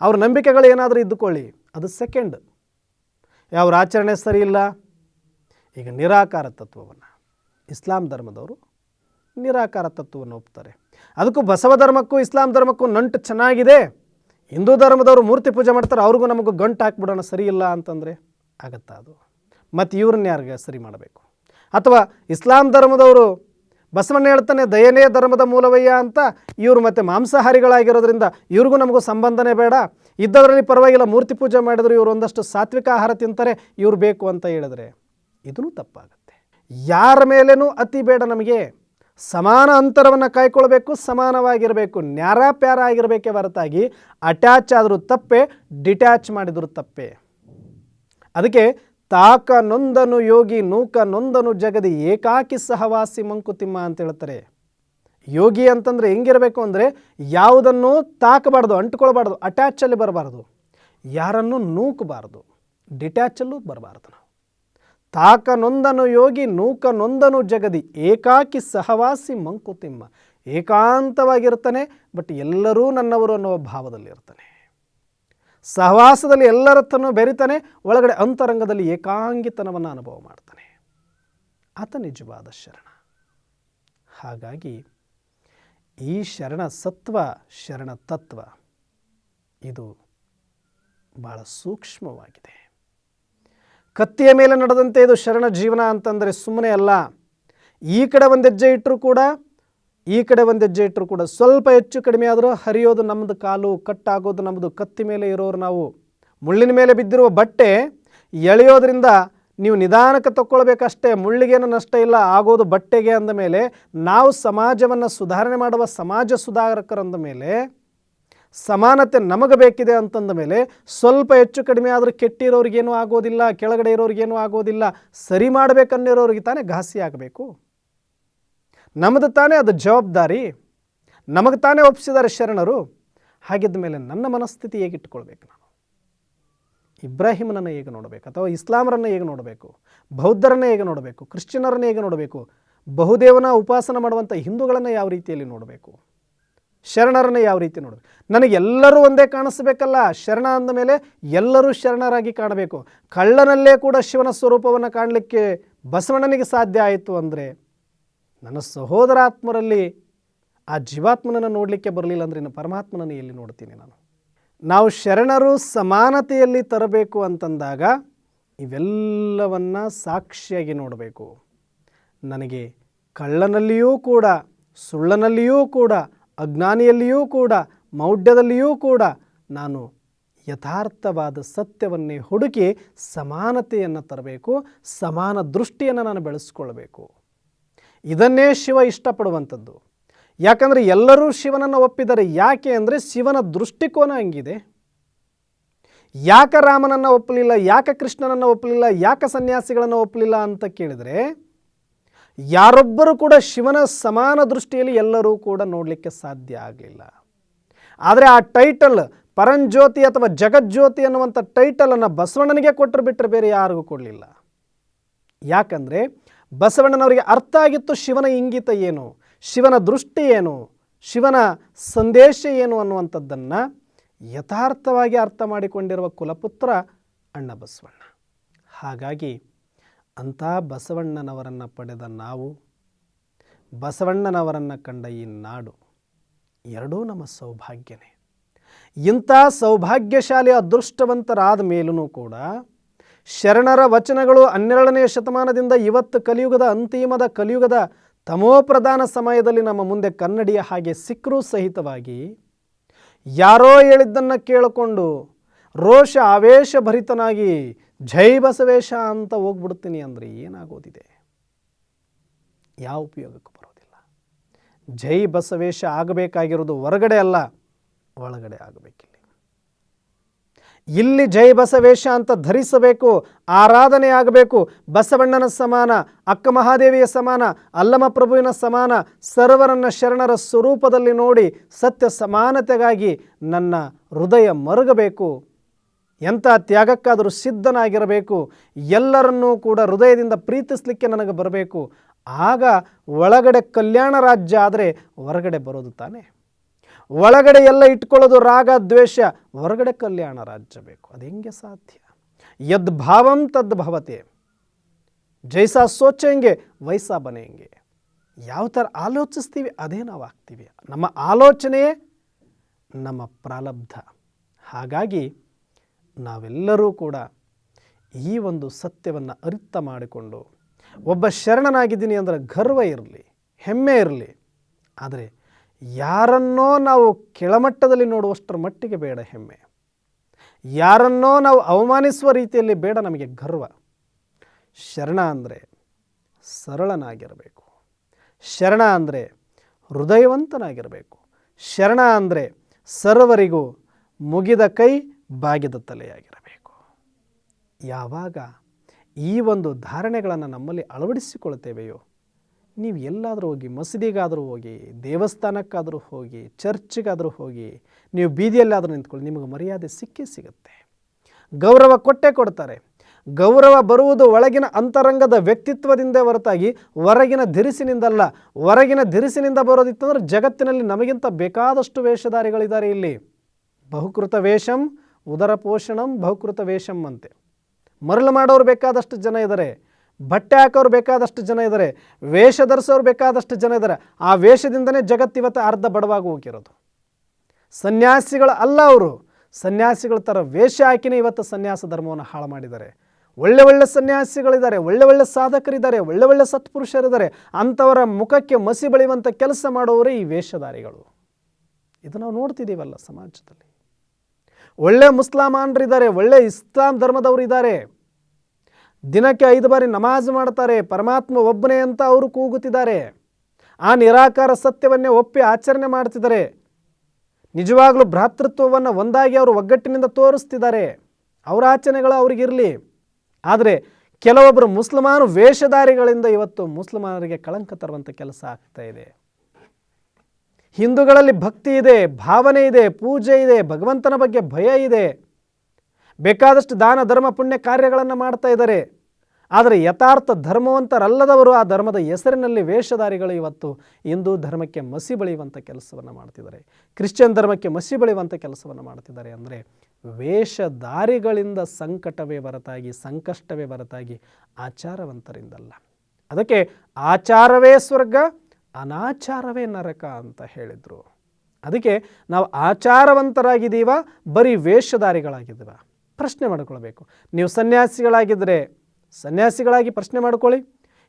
ಅವ್ರ ನಂಬಿಕೆಗಳು ಏನಾದರೂ ಇದ್ದುಕೊಳ್ಳಿ. ಅದು ಸೆಕೆಂಡ್ ಯಾವ್ರ ಆಚರಣೆ ಸರಿ ಇಲ್ಲ? ಈಗ ನಿರಾಕಾರ ತತ್ವವನ್ನು. ಇಸ್ಲಾಂ ಧರ್ಮದವರು ನಿರಾಕಾರ ತತ್ವವನ್ನು ಒಪ್ತಾರೆ. ಅದಕ್ಕೂ ಬಸವ ಧರ್ಮಕ್ಕೂ ಇಸ್ಲಾಂ ಧರ್ಮಕ್ಕೂ ನಂಟು ಚೆನ್ನಾಗಿದೆ. ಹಿಂದೂ ಧರ್ಮದವರು ಮೂರ್ತಿ ಪೂಜೆ ಮಾಡ್ತಾರೆ, ಅವ್ರಿಗೂ ನಮಗೂ ಗಂಟು ಹಾಕ್ಬಿಡೋಣ, ಸರಿ ಇಲ್ಲ ಅಂತಂದರೆ ಆಗತ್ತಾ ಅದು? ಮತ್ತು ಇವ್ರನ್ನ ಯಾರಿಗೆ ಸರಿ ಮಾಡಬೇಕು? ಅಥವಾ ಇಸ್ಲಾಂ ಧರ್ಮದವರು ಬಸವಣ್ಣ ಹೇಳ್ತಾನೆ, ದಯನೇ ಧರ್ಮದ ಮೂಲವಯ್ಯ ಅಂತ ಇವರು ಮತ್ತು ಮಾಂಸಾಹಾರಿಗಳಾಗಿರೋದ್ರಿಂದ ಇವ್ರಿಗೂ ನಮಗೂ ಸಂಬಂಧನೇ ಬೇಡ. ಇದ್ದವರಲ್ಲಿ ಪರವಾಗಿಲ್ಲ, ಮೂರ್ತಿ ಪೂಜೆ ಮಾಡಿದ್ರು ಇವರು ಒಂದಷ್ಟು ಸಾತ್ವಿಕ ಆಹಾರ ತಿಂತಾರೆ, ಇವ್ರು ಬೇಕು ಅಂತ ಹೇಳಿದ್ರೆ ಇದೂ ತಪ್ಪಾಗುತ್ತೆ. ಯಾರ ಮೇಲೇನೂ ಅತಿ ಬೇಡ ನಮಗೆ. ಸಮಾನ ಅಂತರವನ್ನು ಕಾಯ್ಕೊಳ್ಬೇಕು, ಸಮಾನವಾಗಿರಬೇಕು ನ್ಯಾರ ಪ್ಯಾರ ಆಗಿರಬೇಕೇ ಹೊರತಾಗಿ ಅಟ್ಯಾಚ್ ಆದರೂ ತಪ್ಪೆ, ಡಿಟ್ಯಾಚ್ ಮಾಡಿದರೂ ತಪ್ಪೆ. ಅದಕ್ಕೆ ತಾಕ ನೊಂದನು ಯೋಗಿ, ನೂಕ ನೊಂದನು ಜಗದಿ, ಏಕಾಕಿ ಸಹವಾಸಿ ಮಂಕುತಿಮ್ಮ ಅಂತ ಹೇಳ್ತಾರೆ. ಯೋಗಿ ಅಂತಂದರೆ ಹೆಂಗಿರಬೇಕು ಅಂದರೆ ಯಾವುದನ್ನು ತಾಕಬಾರ್ದು, ಅಂಟ್ಕೊಳ್ಬಾರ್ದು, ಅಟ್ಯಾಚಲ್ಲಿ ಬರಬಾರ್ದು. ಯಾರನ್ನು ನೂಕಬಾರ್ದು, ಡಿಟ್ಯಾಚಲ್ಲೂ ಬರಬಾರ್ದು ನಾವು. ತಾಕ ನೊಂದನು ಯೋಗಿ ನೂಕ ನೊಂದನು ಜಗದಿ. ಏಕಾಕಿ ಸಹವಾಸಿ ಮಂಕುತಿಮ್ಮ. ಏಕಾಂತವಾಗಿರ್ತಾನೆ ಬಟ್ ಎಲ್ಲರೂ ನನ್ನವರು ಅನ್ನುವ ಭಾವದಲ್ಲಿ ಇರ್ತಾನೆ. ಸಹವಾಸದಲ್ಲಿ ಎಲ್ಲರತ್ತನ್ನು ಬೆರಿತಾನೆ, ಒಳಗಡೆ ಅಂತರಂಗದಲ್ಲಿ ಏಕಾಂಗಿತನವನ್ನು ಅನುಭವ ಮಾಡ್ತಾನೆ. ಆತ ನಿಜವಾದ ಶರಣ. ಹಾಗಾಗಿ ಈ ಶರಣ ಸತ್ವ, ಶರಣ ತತ್ವ, ಇದು ಭಾಳ ಸೂಕ್ಷ್ಮವಾಗಿದೆ. ಕತ್ತಿಯ ಮೇಲೆ ನಡೆದಂತೆ ಇದು ಶರಣ ಜೀವನ ಅಂತಂದರೆ ಸುಮ್ಮನೆ ಅಲ್ಲ. ಈ ಕಡೆ ಒಂದು ಹೆಜ್ಜೆ ಇಟ್ಟರೂ ಕೂಡ, ಈ ಕಡೆ ಒಂದು ಹೆಜ್ಜೆ ಇಟ್ಟರು ಕೂಡ ಸ್ವಲ್ಪ ಹೆಚ್ಚು ಕಡಿಮೆ ಆದರೂ ಹರಿಯೋದು ನಮ್ಮದು ಕಾಲು, ಕಟ್ಟಾಗೋದು ನಮ್ಮದು ಕತ್ತಿ ಮೇಲೆ ಇರೋರು ನಾವು. ಮುಳ್ಳಿನ ಮೇಲೆ ಬಿದ್ದಿರುವ ಬಟ್ಟೆ ಎಳೆಯೋದ್ರಿಂದ ನೀವು ನಿಧಾನಕ್ಕೆ ತಕ್ಕೊಳ್ಬೇಕಷ್ಟೇ, ಮುಳ್ಳಿಗೇನು ನಷ್ಟ ಇಲ್ಲ, ಆಗೋದು ಬಟ್ಟೆಗೆ ಅಂದ ಮೇಲೆ, ನಾವು ಸಮಾಜವನ್ನು ಸುಧಾರಣೆ ಮಾಡುವ ಸಮಾಜ ಸುಧಾರಕರಂದ ಮೇಲೆ ಸಮಾನತೆ ನಮಗೆ ಬೇಕಿದೆ ಅಂತಂದ ಮೇಲೆ ಸ್ವಲ್ಪ ಹೆಚ್ಚು ಕಡಿಮೆ ಆದರೂ ಕೆಟ್ಟಿರೋರಿಗೇನೂ ಆಗೋದಿಲ್ಲ, ಕೆಳಗಡೆ ಇರೋರಿಗೇನೂ ಆಗೋದಿಲ್ಲ, ಸರಿ ಮಾಡಬೇಕನ್ನಿರೋರಿಗೆ ತಾನೇ ಘಾಸಿ ಆಗಬೇಕು. ನಮ್ಮದು ತಾನೇ ಅದು ಜವಾಬ್ದಾರಿ. ನಮಗೆ ತಾನೇ ಒಪ್ಪಿಸಿದ್ದಾರೆ ಶರಣರು. ಹಾಗಿದ್ದ ಮೇಲೆ ನನ್ನ ಮನಸ್ಥಿತಿ ಹೇಗಿಟ್ಕೊಳ್ಬೇಕು ನಾನು? ಇಬ್ರಾಹಿಮನನ್ನು ಹೇಗೆ ನೋಡಬೇಕು ಅಥವಾ ಇಸ್ಲಾಮರನ್ನು ಹೇಗೆ ನೋಡಬೇಕು? ಬೌದ್ಧರನ್ನು ಹೇಗೆ ನೋಡಬೇಕು? ಕ್ರಿಶ್ಚಿಯನರನ್ನು ಹೇಗೆ ನೋಡಬೇಕು? ಬಹುದೇವನ ಉಪಾಸನ ಮಾಡುವಂಥ ಹಿಂದೂಗಳನ್ನು ಯಾವ ರೀತಿಯಲ್ಲಿ ನೋಡಬೇಕು? ಶರಣರನ್ನು ಯಾವ ರೀತಿ ನೋಡಬೇಕು? ನನಗೆ ಎಲ್ಲರೂ ಒಂದೇ ಕಾಣಿಸ್ಬೇಕಲ್ಲ, ಶರಣ ಅಂದ ಮೇಲೆ ಎಲ್ಲರೂ ಶರಣರಾಗಿ ಕಾಣಬೇಕು. ಕಳ್ಳನಲ್ಲೇ ಕೂಡ ಶಿವನ ಸ್ವರೂಪವನ್ನು ಕಾಣಲಿಕ್ಕೆ ಬಸವಣ್ಣನಿಗೆ ಸಾಧ್ಯ ಆಯಿತು ಅಂದರೆ ನನ್ನ ಸಹೋದರಾತ್ಮರಲ್ಲಿ ಆ ಜೀವಾತ್ಮನನ್ನು ನೋಡಲಿಕ್ಕೆ ಬರಲಿಲ್ಲ ಅಂದರೆ ಇನ್ನು ಪರಮಾತ್ಮನನ್ನು ಎಲ್ಲಿ ನೋಡ್ತೀನಿ ನಾನು? ನಾವು ಶರಣರು ಸಮಾನತೆಯಲ್ಲಿ ತರಬೇಕು ಅಂತಂದಾಗ ಇವೆಲ್ಲವನ್ನು ಸಾಕ್ಷಿಯಾಗಿ ನೋಡಬೇಕು. ನನಗೆ ಕಳ್ಳನಲ್ಲಿಯೂ ಕೂಡ, ಸುಳ್ಳನಲ್ಲಿಯೂ ಕೂಡ ಅಜ್ಞಾನಿಯಲ್ಲಿಯೂ ಕೂಡ, ಮೌಢ್ಯದಲ್ಲಿಯೂ ಕೂಡ ನಾನು ಯಥಾರ್ಥವಾದ ಸತ್ಯವನ್ನೇ ಹುಡುಕಿ ಸಮಾನತೆಯನ್ನು ತರಬೇಕು, ಸಮಾನ ದೃಷ್ಟಿಯನ್ನು ನಾನು ಬೆಳೆಸ್ಕೊಳ್ಬೇಕು. ಇದನ್ನೇ ಶಿವ ಇಷ್ಟಪಡುವಂಥದ್ದು. ಯಾಕಂದರೆ ಎಲ್ಲರೂ ಶಿವನನ್ನು ಒಪ್ಪಿದರೆ ಯಾಕೆ ಅಂದರೆ ಶಿವನ ದೃಷ್ಟಿಕೋನ ಹಂಗಿದೆ. ಯಾಕೆ ರಾಮನನ್ನು ಒಪ್ಪಲಿಲ್ಲ, ಯಾಕೆ ಕೃಷ್ಣನನ್ನು ಒಪ್ಪಲಿಲ್ಲ, ಯಾಕೆ ಸನ್ಯಾಸಿಗಳನ್ನು ಒಪ್ಪಲಿಲ್ಲ ಅಂತ ಕೇಳಿದರೆ ಯಾರೊಬ್ಬರು ಕೂಡ ಶಿವನ ಸಮಾನ ದೃಷ್ಟಿಯಲ್ಲಿ ಎಲ್ಲರೂ ಕೂಡ ನೋಡಲಿಕ್ಕೆ ಸಾಧ್ಯ ಆಗಲಿಲ್ಲ. ಆದರೆ ಆ ಟೈಟಲ್ ಪರಂಜ್ಯೋತಿ ಅಥವಾ ಜಗಜ್ಯೋತಿ ಅನ್ನುವಂಥ ಟೈಟಲನ್ನು ಬಸವಣ್ಣನಿಗೆ ಕೊಟ್ಟರು ಬಿಟ್ಟರೆ ಬೇರೆ ಯಾರಿಗೂ ಕೊಡಲಿಲ್ಲ. ಯಾಕಂದರೆ ಬಸವಣ್ಣನವರಿಗೆ ಅರ್ಥ ಆಗಿತ್ತು ಶಿವನ ಇಂಗಿತ ಏನು, ಶಿವನ ದೃಷ್ಟಿ ಏನು, ಶಿವನ ಸಂದೇಶ ಏನು ಅನ್ನುವಂಥದ್ದನ್ನು ಯಥಾರ್ಥವಾಗಿ ಅರ್ಥ ಮಾಡಿಕೊಂಡಿರುವ ಕುಲಪುತ್ರ ಅಣ್ಣ ಬಸವಣ್ಣ ಹಾಗಾಗಿ ಅಂಥ ಬಸವಣ್ಣನವರನ್ನು ಪಡೆದ ನಾವು, ಬಸವಣ್ಣನವರನ್ನು ಕಂಡ ಈ ನಾಡು ಎರಡೂ ನಮ್ಮ ಸೌಭಾಗ್ಯನೇ. ಇಂಥ ಸೌಭಾಗ್ಯಶಾಲಿ ಅದೃಷ್ಟವಂತರಾದ ಮೇಲೂ ಕೂಡ ಶರಣರ ವಚನಗಳು ಹನ್ನೆರಡನೇ ಶತಮಾನದಿಂದ ಇವತ್ತು ಕಲಿಯುಗದ ಅಂತಿಮದ ಕಲಿಯುಗದ ತಮೋಪ್ರಧಾನ ಸಮಯದಲ್ಲಿ ನಮ್ಮ ಮುಂದೆ ಕನ್ನಡಿಯ ಹಾಗೆ ಸಿಕ್ಕರೂ ಸಹಿತವಾಗಿ ಯಾರೋ ಹೇಳಿದ್ದನ್ನು ಕೇಳಿಕೊಂಡು ರೋಷ ಆವೇಶಭರಿತನಾಗಿ ಜೈ ಬಸವೇಶ ಅಂತ ಹೋಗ್ಬಿಡ್ತೀನಿ ಅಂದರೆ ಏನಾಗೋದಿದೆ? ಯಾವ ಉಪಯೋಗಕ್ಕೂ ಬರೋದಿಲ್ಲ. ಜೈ ಬಸವೇಶ ಆಗಬೇಕಾಗಿರೋದು ಹೊರಗಡೆ ಅಲ್ಲ, ಒಳಗಡೆ ಆಗಬೇಕಿಲ್ಲಿ. ಇಲ್ಲಿ ಜೈ ಬಸವೇಶ ಅಂತ ಧರಿಸಬೇಕು, ಆರಾಧನೆ ಆಗಬೇಕು, ಬಸವಣ್ಣನ ಸಮಾನ, ಅಕ್ಕ ಮಹಾದೇವಿಯ ಸಮಾನ ಅಲ್ಲಮ ಪ್ರಭುವಿನ ಸಮಾನ, ಸರ್ವರನ್ನ ಶರಣರ ಸ್ವರೂಪದಲ್ಲಿ ನೋಡಿ ಸತ್ಯ ಸಮಾನತೆಗಾಗಿ ನನ್ನ ಹೃದಯ ಮರುಗಬೇಕು. ಎಂಥ ತ್ಯಾಗಕ್ಕಾದರೂ ಸಿದ್ಧನಾಗಿರಬೇಕು. ಎಲ್ಲರನ್ನೂ ಕೂಡ ಹೃದಯದಿಂದ ಪ್ರೀತಿಸಲಿಕ್ಕೆ ನನಗೆ ಬರಬೇಕು. ಆಗ ಒಳಗಡೆ ಕಲ್ಯಾಣ ರಾಜ್ಯ ಆದರೆ ಹೊರಗಡೆ ಬರೋದು ತಾನೇ. ಒಳಗಡೆ ಎಲ್ಲ ಇಟ್ಕೊಳ್ಳೋದು ರಾಗ, ದ್ವೇಷ, ಹೊರಗಡೆ ಕಲ್ಯಾಣ ರಾಜ್ಯ ಬೇಕು. ಅದು ಹೆಂಗೆ ಸಾಧ್ಯ? ಯದ್ಭಾವಂ ತದ್ಭವತೆ ಜೈಸ ಸೋಚೆಂಗೆ ವೈಸಾ ಬನೆಯಂಗೆ ಯಾವ ಥರ ಆಲೋಚಿಸ್ತೀವಿ ಅದೇ ನಾವು ಆಗ್ತೀವಿ. ನಮ್ಮ ಆಲೋಚನೆಯೇ ನಮ್ಮ ಪ್ರಾಲಬ್ಧ. ಹಾಗಾಗಿ ನಾವೆಲ್ಲರೂ ಕೂಡ ಈ ಒಂದು ಸತ್ಯವನ್ನು ಅರಿತ ಮಾಡಿಕೊಂಡು ಒಬ್ಬ ಶರಣನಾಗಿದ್ದೀನಿ ಅಂದರೆ ಗರ್ವ ಇರಲಿ, ಹೆಮ್ಮೆ ಇರಲಿ. ಆದರೆ ಯಾರನ್ನೋ ನಾವು ಕೆಳಮಟ್ಟದಲ್ಲಿ ನೋಡುವಷ್ಟರ ಮಟ್ಟಿಗೆ ಬೇಡ ಹೆಮ್ಮೆ. ಯಾರನ್ನೋ ನಾವು ಅವಮಾನಿಸುವ ರೀತಿಯಲ್ಲಿ ಬೇಡ ನಮಗೆ ಗರ್ವ. ಶರಣ ಅಂದರೆ ಸರಳನಾಗಿರಬೇಕು. ಶರಣ ಅಂದರೆ ಹೃದಯವಂತನಾಗಿರಬೇಕು. ಶರಣ ಅಂದರೆ ಸರ್ವರಿಗೂ ಮುಗಿದ ಕೈ ಬಾಗಿದ ತಲೆಯಾಗಿರಬೇಕು. ಯಾವಾಗ ಈ ಒಂದು ಧಾರಣೆಗಳನ್ನು ನಮ್ಮಲ್ಲಿ ಅಳವಡಿಸಿಕೊಳ್ತೇವೆಯೋ ನೀವು ಎಲ್ಲಾದರೂ ಹೋಗಿ, ಮಸೀದಿಗಾದರೂ ಹೋಗಿ, ದೇವಸ್ಥಾನಕ್ಕಾದರೂ ಹೋಗಿ, ಚರ್ಚ್ಗಾದರೂ ಹೋಗಿ, ನೀವು ಬೀದಿಯಲ್ಲಾದರೂ ನಿಂತ್ಕೊಳ್ಳಿ, ನಿಮಗೆ ಮರ್ಯಾದೆ ಸಿಕ್ಕೇ ಸಿಗುತ್ತೆ. ಗೌರವ ಕೊಟ್ಟೇ ಕೊಡ್ತಾರೆ. ಗೌರವ ಬರುವುದು ಒಳಗಿನ ಅಂತರಂಗದ ವ್ಯಕ್ತಿತ್ವದಿಂದ ಹೊರತಾಗಿ ಹೊರಗಿನ ಧಿರಿಸಿನಿಂದಲ್ಲ, ಹೊರಗಿನ ಧಿರಿಸಿನಿಂದ ಬರೋದಿತ್ತಂದ್ರೆ ಜಗತ್ತಿನಲ್ಲಿ ನಮಗಿಂತ ಬೇಕಾದಷ್ಟು ವೇಷಧಾರಿಗಳಿದ್ದಾರೆ ಇಲ್ಲಿ. ಬಹುಕೃತ ವೇಷಂ ಉದರ ಪೋಷಣಂ ಬಹುಕೃತ ವೇಷಂ ಮರಳು ಮಾಡೋರು ಬೇಕಾದಷ್ಟು ಜನ ಇದ್ದಾರೆ ಬಟ್ಟೆ ಹಾಕೋರು ಬೇಕಾದಷ್ಟು ಜನ ಇದ್ದಾರೆ ವೇಷ ಧರಿಸೋರು ಬೇಕಾದಷ್ಟು ಜನ ಇದ್ದಾರೆ ಆ ವೇಷದಿಂದನೇ ಜಗತ್ತಿವತ್ತು ಅರ್ಧ ಬಡವಾಗಿ ಹೋಗಿರೋದು. ಸನ್ಯಾಸಿಗಳು ಅಲ್ಲ ಅವರು, ಸನ್ಯಾಸಿಗಳ ಥರ ವೇಷ ಹಾಕಿನೇ ಇವತ್ತು ಸನ್ಯಾಸ ಧರ್ಮವನ್ನು ಹಾಳು ಮಾಡಿದ್ದಾರೆ. ಒಳ್ಳೆ ಒಳ್ಳೆ ಸನ್ಯಾಸಿಗಳಿದ್ದಾರೆ, ಒಳ್ಳೆ ಒಳ್ಳೆ ಸಾಧಕರಿದ್ದಾರೆ, ಒಳ್ಳೆ ಒಳ್ಳೆ ಸತ್ಪುರುಷರಿದ್ದಾರೆ, ಅಂಥವರ ಮುಖಕ್ಕೆ ಮಸಿ ಬಳಿಯುವಂಥ ಕೆಲಸ ಮಾಡುವವರೇ ಈ ವೇಷಧಾರಿಗಳು. ಇದು ನಾವು ನೋಡ್ತಿದ್ದೀವಲ್ಲ ಸಮಾಜದಲ್ಲಿ. ಒಳ್ಳೆ ಮುಸ್ಲಾಮಾನರಿದ್ದಾರೆ, ಒಳ್ಳೆ ಇಸ್ಲಾಂ ಧರ್ಮದವರು ಇದ್ದಾರೆ ದಿನಕ್ಕೆ ಐದು ಬಾರಿ ನಮಾಜ್ ಮಾಡ್ತಾರೆ, ಪರಮಾತ್ಮ ಒಬ್ಬನೇ ಅಂತ ಅವರು ಕೂಗುತ್ತಿದ್ದಾರೆ. ಆ ನಿರಾಕಾರ ಸತ್ಯವನ್ನೇ ಒಪ್ಪಿ ಆಚರಣೆ ಮಾಡ್ತಿದ್ದಾರೆ. ನಿಜವಾಗ್ಲೂ ಭ್ರಾತೃತ್ವವನ್ನು ಒಂದಾಗಿ ಅವರು ಒಗ್ಗಟ್ಟಿನಿಂದ ತೋರಿಸ್ತಿದ್ದಾರೆ. ಅವರ ಆಚರಣೆಗಳು ಅವ್ರಿಗಿರಲಿ. ಆದರೆ ಕೆಲವೊಬ್ಬರು ಮುಸ್ಲಿಮಾನು ವೇಷಧಾರಿಗಳಿಂದ ಇವತ್ತು ಮುಸ್ಲಿಮಾನರಿಗೆ ಕಳಂಕ ತರುವಂಥ ಕೆಲಸ ಆಗ್ತಾ ಇದೆ. ಹಿಂದೂಗಳಲ್ಲಿ ಭಕ್ತಿ ಇದೆ, ಭಾವನೆ ಇದೆ, ಪೂಜೆ ಇದೆ, ಭಗವಂತನ ಬಗ್ಗೆ ಭಯ ಇದೆ. ಬೇಕಾದಷ್ಟು ದಾನ, ಧರ್ಮ, ಪುಣ್ಯ ಕಾರ್ಯಗಳನ್ನು ಮಾಡ್ತಾ ಇದ್ದಾರೆ. ಆದರೆ ಯಥಾರ್ಥ ಧರ್ಮವಂತರಲ್ಲದವರು ಆ ಧರ್ಮದ ಹೆಸರಿನಲ್ಲಿ ವೇಷಧಾರಿಗಳು ಇವತ್ತು ಹಿಂದೂ ಧರ್ಮಕ್ಕೆ ಮಸಿ ಬಳಿಯುವಂಥ ಕೆಲಸವನ್ನು ಮಾಡ್ತಿದ್ದಾರೆ. ಕ್ರಿಶ್ಚಿಯನ್ ಧರ್ಮಕ್ಕೆ ಮಸಿ ಬಳಿಯುವಂಥ ಕೆಲಸವನ್ನು ಮಾಡ್ತಿದ್ದಾರೆ ಅಂದರೆ ವೇಷಧಾರಿಗಳಿಂದ ಸಂಕಟವೇ ಹೊರತಾಗಿ, ಸಂಕಷ್ಟವೇ ಹೊರತಾಗಿ ಆಚಾರವಂತರಿಂದಲ್ಲ. ಅದಕ್ಕೆ ಆಚಾರವೇ ಸ್ವರ್ಗ ಅನಾಚಾರವೇ ನರಕ ಅಂತ ಹೇಳಿದರು. ಅದಕ್ಕೆ ನಾವು ಆಚಾರವಂತರಾಗಿದ್ದೀವ, ಬರೀ ವೇಷಧಾರಿಗಳಾಗಿದ್ದೀವ. ಪ್ರಶ್ನೆ ಮಾಡಿಕೊಳ್ಬೇಕು. ನೀವು ಸನ್ಯಾಸಿಗಳಾಗಿದ್ದರೆ ಸನ್ಯಾಸಿಗಳಾಗಿ ಪ್ರಶ್ನೆ ಮಾಡ್ಕೊಳ್ಳಿ.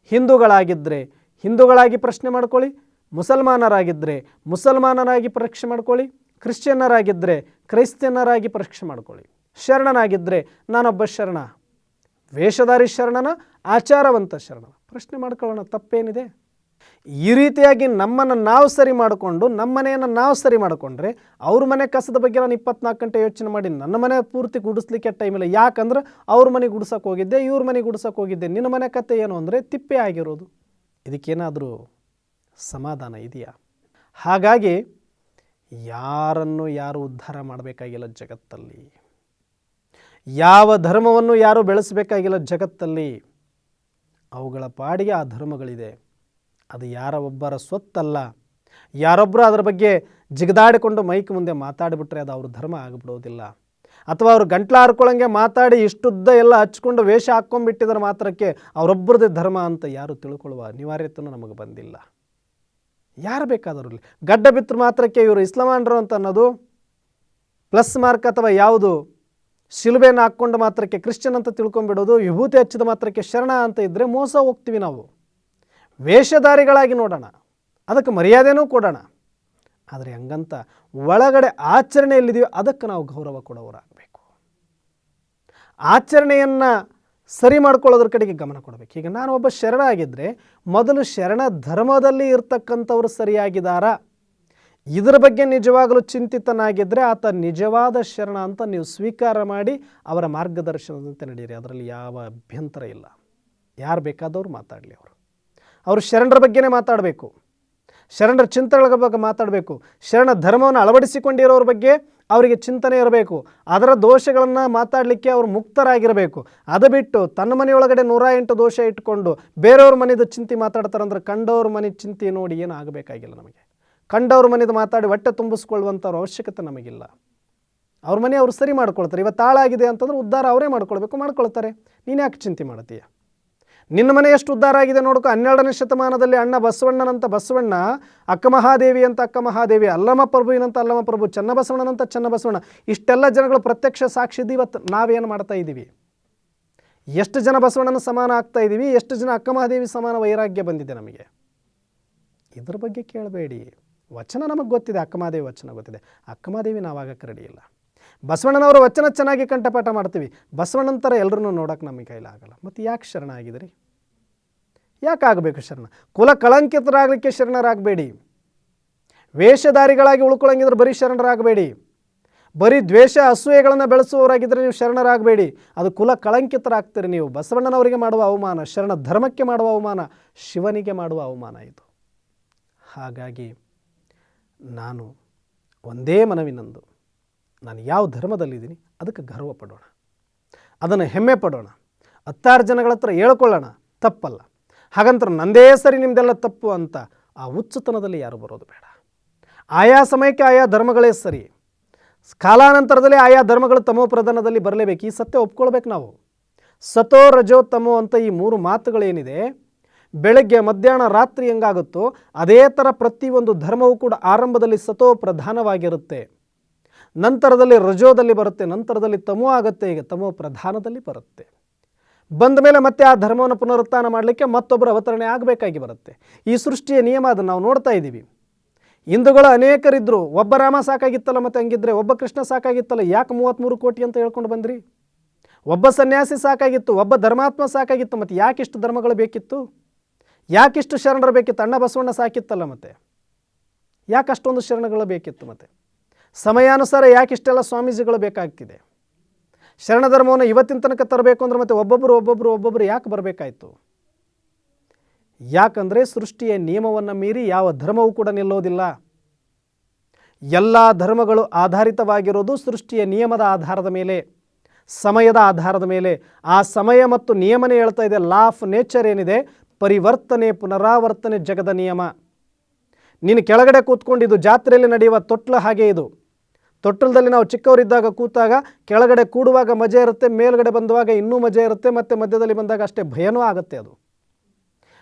ಹಿಂದೂಗಳಾಗಿದ್ದರೆ ಹಿಂದೂಗಳಾಗಿ ಪ್ರಶ್ನೆ ಮಾಡ್ಕೊಳ್ಳಿ. ಮುಸಲ್ಮಾನರಾಗಿದ್ದರೆ ಮುಸಲ್ಮಾನರಾಗಿ ಪರೀಕ್ಷೆ ಮಾಡ್ಕೊಳ್ಳಿ. ಕ್ರಿಶ್ಚಿಯನ್ನರಾಗಿದ್ದರೆ ಕ್ರೈಸ್ತನರಾಗಿ ಪರೀಕ್ಷೆ ಮಾಡ್ಕೊಳ್ಳಿ. ಶರಣನಾಗಿದ್ದರೆ ನಾನೊಬ್ಬ ಶರಣ. ವೇಷಧಾರಿ ಶರಣನ, ಆಚಾರವಂತ ಶರಣ ಪ್ರಶ್ನೆ ಮಾಡ್ಕೊಳ್ಳೋಣ, ತಪ್ಪೇನಿದೆ? ಈ ರೀತಿಯಾಗಿ ನಮ್ಮನ್ನು ನಾವು ಸರಿ ಮಾಡಿಕೊಂಡು ನಮ್ಮ ಮನೆಯನ್ನು ನಾವು ಸರಿ ಮಾಡಿಕೊಂಡ್ರೆ, ಅವ್ರ ಮನೆ ಕಸದ ಬಗ್ಗೆ ನಾನು ಇಪ್ಪತ್ನಾಲ್ಕು ಗಂಟೆ ಯೋಚನೆ ಮಾಡಿ, ನನ್ನ ಮನೆ ಪೂರ್ತಿ ಗುಡಿಸ್ಲಿಕ್ಕೆ ಟೈಮ್ ಇಲ್ಲ. ಯಾಕಂದ್ರೆ ಅವ್ರ ಮನೆಗೆ ಗುಡ್ಸಕ್ಕೆ ಹೋಗಿದ್ದೆ, ಇವ್ರ ಮನೆಗೆ ಗುಡ್ಸಕ್ಕೆ ಹೋಗಿದ್ದೆ. ನಿನ್ನ ಮನೆ ಕತೆ ಏನು ಅಂದರೆ ತಿಪ್ಪೆ ಆಗಿರೋದು. ಇದಕ್ಕೇನಾದರೂ ಸಮಾಧಾನ ಇದೆಯಾ? ಹಾಗಾಗಿ ಯಾರನ್ನು ಯಾರು ಉದ್ಧಾರ ಮಾಡಬೇಕಾಗಿಲ್ಲ ಜಗತ್ತಲ್ಲಿ? ಯಾವ ಧರ್ಮವನ್ನು ಯಾರು ಬೆಳೆಸಬೇಕಾಗಿಲ್ಲ ಜಗತ್ತಲ್ಲಿ? ಅವುಗಳ ಪಾಡಿಗೆ ಆ ಧರ್ಮಗಳಿದೆ. ಅದು ಯಾರ ಒಬ್ಬರ ಸ್ವತ್ತಲ್ಲ. ಯಾರೊಬ್ಬರು ಅದರ ಬಗ್ಗೆ ಜಿಗದಾಡಿಕೊಂಡು ಮೈಕ್ ಮುಂದೆ ಮಾತಾಡಿಬಿಟ್ರೆ ಅದು ಅವ್ರ ಧರ್ಮ ಆಗಿಬಿಡೋದಿಲ್ಲ. ಅಥವಾ ಅವರು ಗಂಟ್ಲ ಹರ್ಕೊಳಂಗೆ ಮಾತಾಡಿ ಇಷ್ಟುದ್ದ ಎಲ್ಲ ಹಚ್ಕೊಂಡು ವೇಷ ಹಾಕ್ಕೊಂಡ್ಬಿಟ್ಟಿದ್ರೆ ಮಾತ್ರಕ್ಕೆ ಅವರೊಬ್ಬರದೇ ಧರ್ಮ ಅಂತ ಯಾರು ತಿಳ್ಕೊಳ್ಳುವ ಅನಿವಾರ್ಯತೆಯೂ ನಮಗೆ ಬಂದಿಲ್ಲ. ಯಾರು ಬೇಕಾದರೂ ಗಡ್ಡ ಬಿತ್ತರು ಮಾತ್ರಕ್ಕೆ ಇವರು ಇಸ್ಲಾಮಾನ್ರು ಅಂತ ಅನ್ನೋದು ಪ್ಲಸ್ ಮಾರ್ಕ್ ಅಥವಾ ಯಾವುದು? ಶಿಲುಬೆಯನ್ನು ಹಾಕ್ಕೊಂಡು ಮಾತ್ರಕ್ಕೆ ಕ್ರಿಶ್ಚಿಯನ್ ಅಂತ ತಿಳ್ಕೊಂಬಿಡೋದು ವಿಭೂತಿ ಹಚ್ಚಿದ ಮಾತ್ರಕ್ಕೆ ಶರಣ ಅಂತ ಇದ್ದರೆ ಮೋಸ ಹೋಗ್ತೀವಿ ನಾವು. ವೇಷಧಾರಿಗಳಾಗಿ ನೋಡೋಣ. ಅದಕ್ಕೆ ಮರ್ಯಾದೆನೂ ಕೊಡೋಣ. ಆದರೆ ಹಂಗಂತ ಒಳಗಡೆ ಆಚರಣೆಯಲ್ಲಿದೆಯೋ ಅದಕ್ಕೆ ನಾವು ಗೌರವ ಕೊಡೋರಾಗಬೇಕು. ಆಚರಣೆಯನ್ನು ಸರಿ ಮಾಡ್ಕೊಳ್ಳೋದ್ರ ಕಡೆಗೆ ಗಮನ ಕೊಡಬೇಕು. ಈಗ ನಾನು ಒಬ್ಬ ಶರಣ ಆಗಿದ್ದರೆ ಮೊದಲು ಶರಣ ಧರ್ಮದಲ್ಲಿ ಇರ್ತಕ್ಕಂಥವ್ರು ಸರಿಯಾಗಿದ್ದಾರಾ? ಇದರ ಬಗ್ಗೆ ನಿಜವಾಗಲೂ ಚಿಂತಿತನಾಗಿದ್ದರೆ ಆತ ನಿಜವಾದ ಶರಣ ಅಂತ ನೀವು ಸ್ವೀಕಾರ ಮಾಡಿ ಅವರ ಮಾರ್ಗದರ್ಶನದಂತೆ ನಡೆಯಿರಿ ಅದರಲ್ಲಿ ಯಾವ ಅಭ್ಯಂತರ ಇಲ್ಲ. ಯಾರು ಬೇಕಾದವರು ಮಾತಾಡಲಿ ಅವರು. ಅವರು ಶರಣರ ಬಗ್ಗೆನೇ ಮಾತಾಡಬೇಕು. ಶರಣರ ಚಿಂತನೆಗಳ ಬಗ್ಗೆ ಮಾತಾಡಬೇಕು. ಶರಣ ಧರ್ಮವನ್ನು ಅಳವಡಿಸಿಕೊಂಡಿರೋರ ಬಗ್ಗೆ ಅವರಿಗೆ ಚಿಂತನೆ ಇರಬೇಕು. ಅದರ ದೋಷಗಳನ್ನು ಮಾತಾಡಲಿಕ್ಕೆ ಅವರು ಮುಕ್ತರಾಗಿರಬೇಕು. ಅದು ಬಿಟ್ಟು ತನ್ನ ಮನೆಯೊಳಗಡೆ ನೂರ ಎಂಟು ದೋಷ ಇಟ್ಕೊಂಡು ಬೇರೆಯವ್ರ ಮನೆದು ಚಿಂತೆ ಮಾತಾಡ್ತಾರಂದ್ರೆ ಕಂಡವ್ರ ಮನೆ ಚಿಂತೆ ನೋಡಿ ಏನು ಆಗಬೇಕಾಗಿಲ್ಲ ನಮಗೆ. ಕಂಡವ್ರ ಮನೆದು ಮಾತಾಡಿ ಹೊಟ್ಟೆ ತುಂಬಿಸ್ಕೊಳ್ಳುವಂಥವ್ರ ಅವಶ್ಯಕತೆ ನಮಗಿಲ್ಲ. ಅವ್ರ ಮನೆ ಅವರು ಸರಿ ಮಾಡ್ಕೊಳ್ತಾರೆ. ಇವತ್ತು ತಾಳಾಗಿದೆ ಅಂತಂದ್ರೆ ಉದ್ಧಾರ ಅವರೇ ಮಾಡ್ಕೊಳ್ಬೇಕು, ಮಾಡ್ಕೊಳ್ತಾರೆ. ನೀನು ಯಾಕೆ ಚಿಂತೆ ಮಾಡ್ತೀಯ? ನಿನ್ನ ಮನೆ ಎಷ್ಟು ಉದ್ಧಾರ ಆಗಿದೆ ನೋಡ್ಕೊ. ಹನ್ನೆರಡನೇ ಶತಮಾನದಲ್ಲಿ ಅಣ್ಣ ಬಸವಣ್ಣನಂತ ಬಸವಣ್ಣ, ಅಕ್ಕ ಮಹಾದೇವಿ ಅಂತ ಅಕ್ಕ ಮಹಾದೇವಿ ಅಲ್ಲಮ ಪ್ರಭುವಿನಂತ ಅಲ್ಲಮ ಪ್ರಭು ಚನ್ನಬಸವಣ್ಣನಂತ ಚನ್ನಬಸವಣ್ಣ ಇಷ್ಟೆಲ್ಲ ಜನಗಳು ಪ್ರತ್ಯಕ್ಷ ಸಾಕ್ಷಿದ್ದು ಇವತ್ತು ನಾವೇನು ಮಾಡ್ತಾ ಇದ್ದೀವಿ? ಎಷ್ಟು ಜನ ಬಸವಣ್ಣನ ಸಮಾನ ಆಗ್ತಾ ಇದ್ದೀವಿ, ಎಷ್ಟು ಜನ ಅಕ್ಕ ಮಹಾದೇವಿ ಸಮಾನ ವೈರಾಗ್ಯ ಬಂದಿದೆ ನಮಗೆ? ಇದ್ರ ಬಗ್ಗೆ ಕೇಳಬೇಡಿ. ವಚನ ನಮಗೆ ಗೊತ್ತಿದೆ ಅಕ್ಕಮಾದೇವಿ ವಚನ ಗೊತ್ತಿದೆ. ಅಕ್ಕಮಾದೇವಿ ನಾವಾಗಕ್ಕೆ ರೆಡಿ ಇಲ್ಲ. ಬಸವಣ್ಣನವರ ವಚನ ಚೆನ್ನಾಗಿ ಕಂಠಪಾಠ ಮಾಡ್ತೀವಿ. ಬಸವಣ್ಣನ ಥರ ಎಲ್ಲರನ್ನೂ ನೋಡೋಕೆ ನಮಗೆ ಕೈಲಾಗಲ್ಲ ಮತ್ತು ಯಾಕೆ ಶರಣ ಆಗಿದ್ರಿ? ಯಾಕೆ ಆಗಬೇಕು ಶರಣ? ಕುಲ ಕಳಂಕಿತರಾಗಲಿಕ್ಕೆ ಶರಣರಾಗಬೇಡಿ. ವೇಷಧಾರಿಗಳಾಗಿ ಉಳ್ಕೊಳ್ಳಂಗಿದ್ರೆ ಬರೀ ಶರಣರಾಗಬೇಡಿ. ಬರೀ ದ್ವೇಷ ಅಸೂಯೆಗಳನ್ನು ಬೆಳೆಸುವವರಾಗಿದ್ದರೆ ನೀವು ಶರಣರಾಗಬೇಡಿ. ಅದು ಕುಲ ಕಳಂಕಿತರಾಗ್ತೀರಿ ನೀವು. ಬಸವಣ್ಣನವರಿಗೆ ಮಾಡುವ ಅವಮಾನ, ಶರಣ ಧರ್ಮಕ್ಕೆ ಮಾಡುವ ಅವಮಾನ, ಶಿವನಿಗೆ ಮಾಡುವ ಅವಮಾನ ಇದು. ಹಾಗಾಗಿ ನಾನು ಒಂದೇ ಮನವಿ ನಂದು ನಾನು ಯಾವ ಧರ್ಮದಲ್ಲಿದ್ದೀನಿ ಅದಕ್ಕೆ ಗರ್ವ ಪಡೋಣ. ಅದನ್ನು ಹೆಮ್ಮೆ ಪಡೋಣ. ಹತ್ತಾರು ಜನಗಳ ಹತ್ರ ಹೇಳ್ಕೊಳ್ಳೋಣ, ತಪ್ಪಲ್ಲ. ಹಾಗಂತ ನಂದೇ ಸರಿ ನಿಮ್ಮದೆಲ್ಲ ತಪ್ಪು ಅಂತ ಆ ಹುಚ್ಚುತನದಲ್ಲಿ ಯಾರು ಬರೋದು ಬೇಡ. ಆಯಾ ಸಮಯಕ್ಕೆ ಆಯಾ ಧರ್ಮಗಳೇ ಸರಿ. ಕಾಲಾನಂತರದಲ್ಲಿ ಆಯಾ ಧರ್ಮಗಳು ತಮೋ ಪ್ರಧಾನದಲ್ಲಿ ಬರಲೇಬೇಕು. ಈ ಸತ್ಯ ಒಪ್ಕೊಳ್ಬೇಕು ನಾವು. ಸತೋ ರಜೋ ತಮೋ ಅಂತ ಈ ಮೂರು ಮಾತುಗಳೇನಿದೆ, ಬೆಳಗ್ಗೆ, ಮಧ್ಯಾಹ್ನ, ರಾತ್ರಿ ಹೆಂಗಾಗುತ್ತೋ, ಅದೇ ಥರ ಪ್ರತಿಯೊಂದು ಧರ್ಮವೂ ಕೂಡ ಆರಂಭದಲ್ಲಿ ಸತೋ ಪ್ರಧಾನವಾಗಿರುತ್ತೆ. ನಂತರದಲ್ಲಿ ರಜೋದಲ್ಲಿ ಬರುತ್ತೆ, ನಂತರದಲ್ಲಿ ತಮೋ ಆಗುತ್ತೆ, ಈಗ ತಮೋ ಪ್ರಧಾನದಲ್ಲಿ ಬರುತ್ತೆ. ಬಂದ ಮೇಲೆ ಮತ್ತೆ ಆ ಧರ್ಮವನ್ನು ಪುನರುತ್ಥಾನ ಮಾಡಲಿಕ್ಕೆ ಮತ್ತೊಬ್ಬರು ಅವತರಣೆ ಆಗಬೇಕಾಗಿ ಬರುತ್ತೆ. ಈ ಸೃಷ್ಟಿಯ ನಿಯಮ ಅದನ್ನು ನಾವು ನೋಡ್ತಾ ಇದ್ದೀವಿ. ಹಿಂದೂಗಳು ಅನೇಕರಿದ್ದರು ಒಬ್ಬ ರಾಮ ಸಾಕಾಗಿತ್ತಲ್ಲ ಮತ್ತೆ ಹಂಗಿದ್ರೆ, ಒಬ್ಬ ಕೃಷ್ಣ ಸಾಕಾಗಿತ್ತಲ್ಲ, ಯಾಕೆ ಮೂವತ್ತ್ಮೂರು ಕೋಟಿ ಅಂತ ಹೇಳ್ಕೊಂಡು ಬಂದ್ರಿ? ಒಬ್ಬ ಸನ್ಯಾಸಿ ಸಾಕಾಗಿತ್ತು, ಒಬ್ಬ ಧರ್ಮಾತ್ಮ ಸಾಕಾಗಿತ್ತು, ಮತ್ತು ಯಾಕಿಷ್ಟು ಧರ್ಮಗಳು ಬೇಕಿತ್ತು? ಯಾಕಿಷ್ಟು ಶರಣರು ಬೇಕಿತ್ತು? ಅಣ್ಣ ಬಸವಣ್ಣ ಸಾಕಿತ್ತಲ್ಲ ಮತ್ತೆ? ಯಾಕೆ ಅಷ್ಟೊಂದು ಶರಣಗಳು ಬೇಕಿತ್ತು ಮತ್ತೆ? ಸಮಯಾನುಸಾರ ಯಾಕೆ ಇಷ್ಟೆಲ್ಲ ಸ್ವಾಮೀಜಿಗಳು ಬೇಕಾಗ್ತಿದೆ? ಶರಣ ಧರ್ಮವನ್ನು ಇವತ್ತಿನ ತನಕ ತರಬೇಕು ಅಂದ್ರೆ ಮತ್ತೆ ಒಬ್ಬೊಬ್ಬರು ಒಬ್ಬೊಬ್ಬರು ಒಬ್ಬೊಬ್ಬರು ಯಾಕೆ ಬರಬೇಕಾಯಿತು? ಯಾಕಂದರೆ ಸೃಷ್ಟಿಯ ನಿಯಮವನ್ನು ಮೀರಿ ಯಾವ ಧರ್ಮವೂ ಕೂಡ ನಿಲ್ಲೋದಿಲ್ಲ. ಎಲ್ಲ ಧರ್ಮಗಳು ಆಧಾರಿತವಾಗಿರೋದು ಸೃಷ್ಟಿಯ ನಿಯಮದ ಆಧಾರದ ಮೇಲೆ, ಸಮಯದ ಆಧಾರದ ಮೇಲೆ. ಆ ಸಮಯ ಮತ್ತು ನಿಯಮನೇ ಹೇಳ್ತಾ ಇದೆ ಲಾ ಆಫ್ ನೇಚರ್ ಏನಿದೆ? ಪರಿವರ್ತನೆ, ಪುನರಾವರ್ತನೆ, ಜಗದ ನಿಯಮ. ನೀನು ಕೆಳಗಡೆ ಕೂತ್ಕೊಂಡಿದ್ದು ಜಾತ್ರೆಯಲ್ಲಿ ನಡೆಯುವ ತೊಟ್ಲ ಹಾಗೆ ಇದು. ತೊಟ್ಟಲದಲ್ಲಿ ನಾವು ಚಿಕ್ಕವರಿದ್ದಾಗ ಕೂತಾಗ ಕೆಳಗಡೆ ಕೂಡುವಾಗ ಮಜೆ ಇರುತ್ತೆ, ಮೇಲ್ಗಡೆ ಬಂದುವಾಗ ಇನ್ನೂ ಮಜೆ ಇರುತ್ತೆ, ಮತ್ತು ಮಧ್ಯದಲ್ಲಿ ಬಂದಾಗ ಅಷ್ಟೇ ಭಯನೂ ಆಗುತ್ತೆ ಅದು.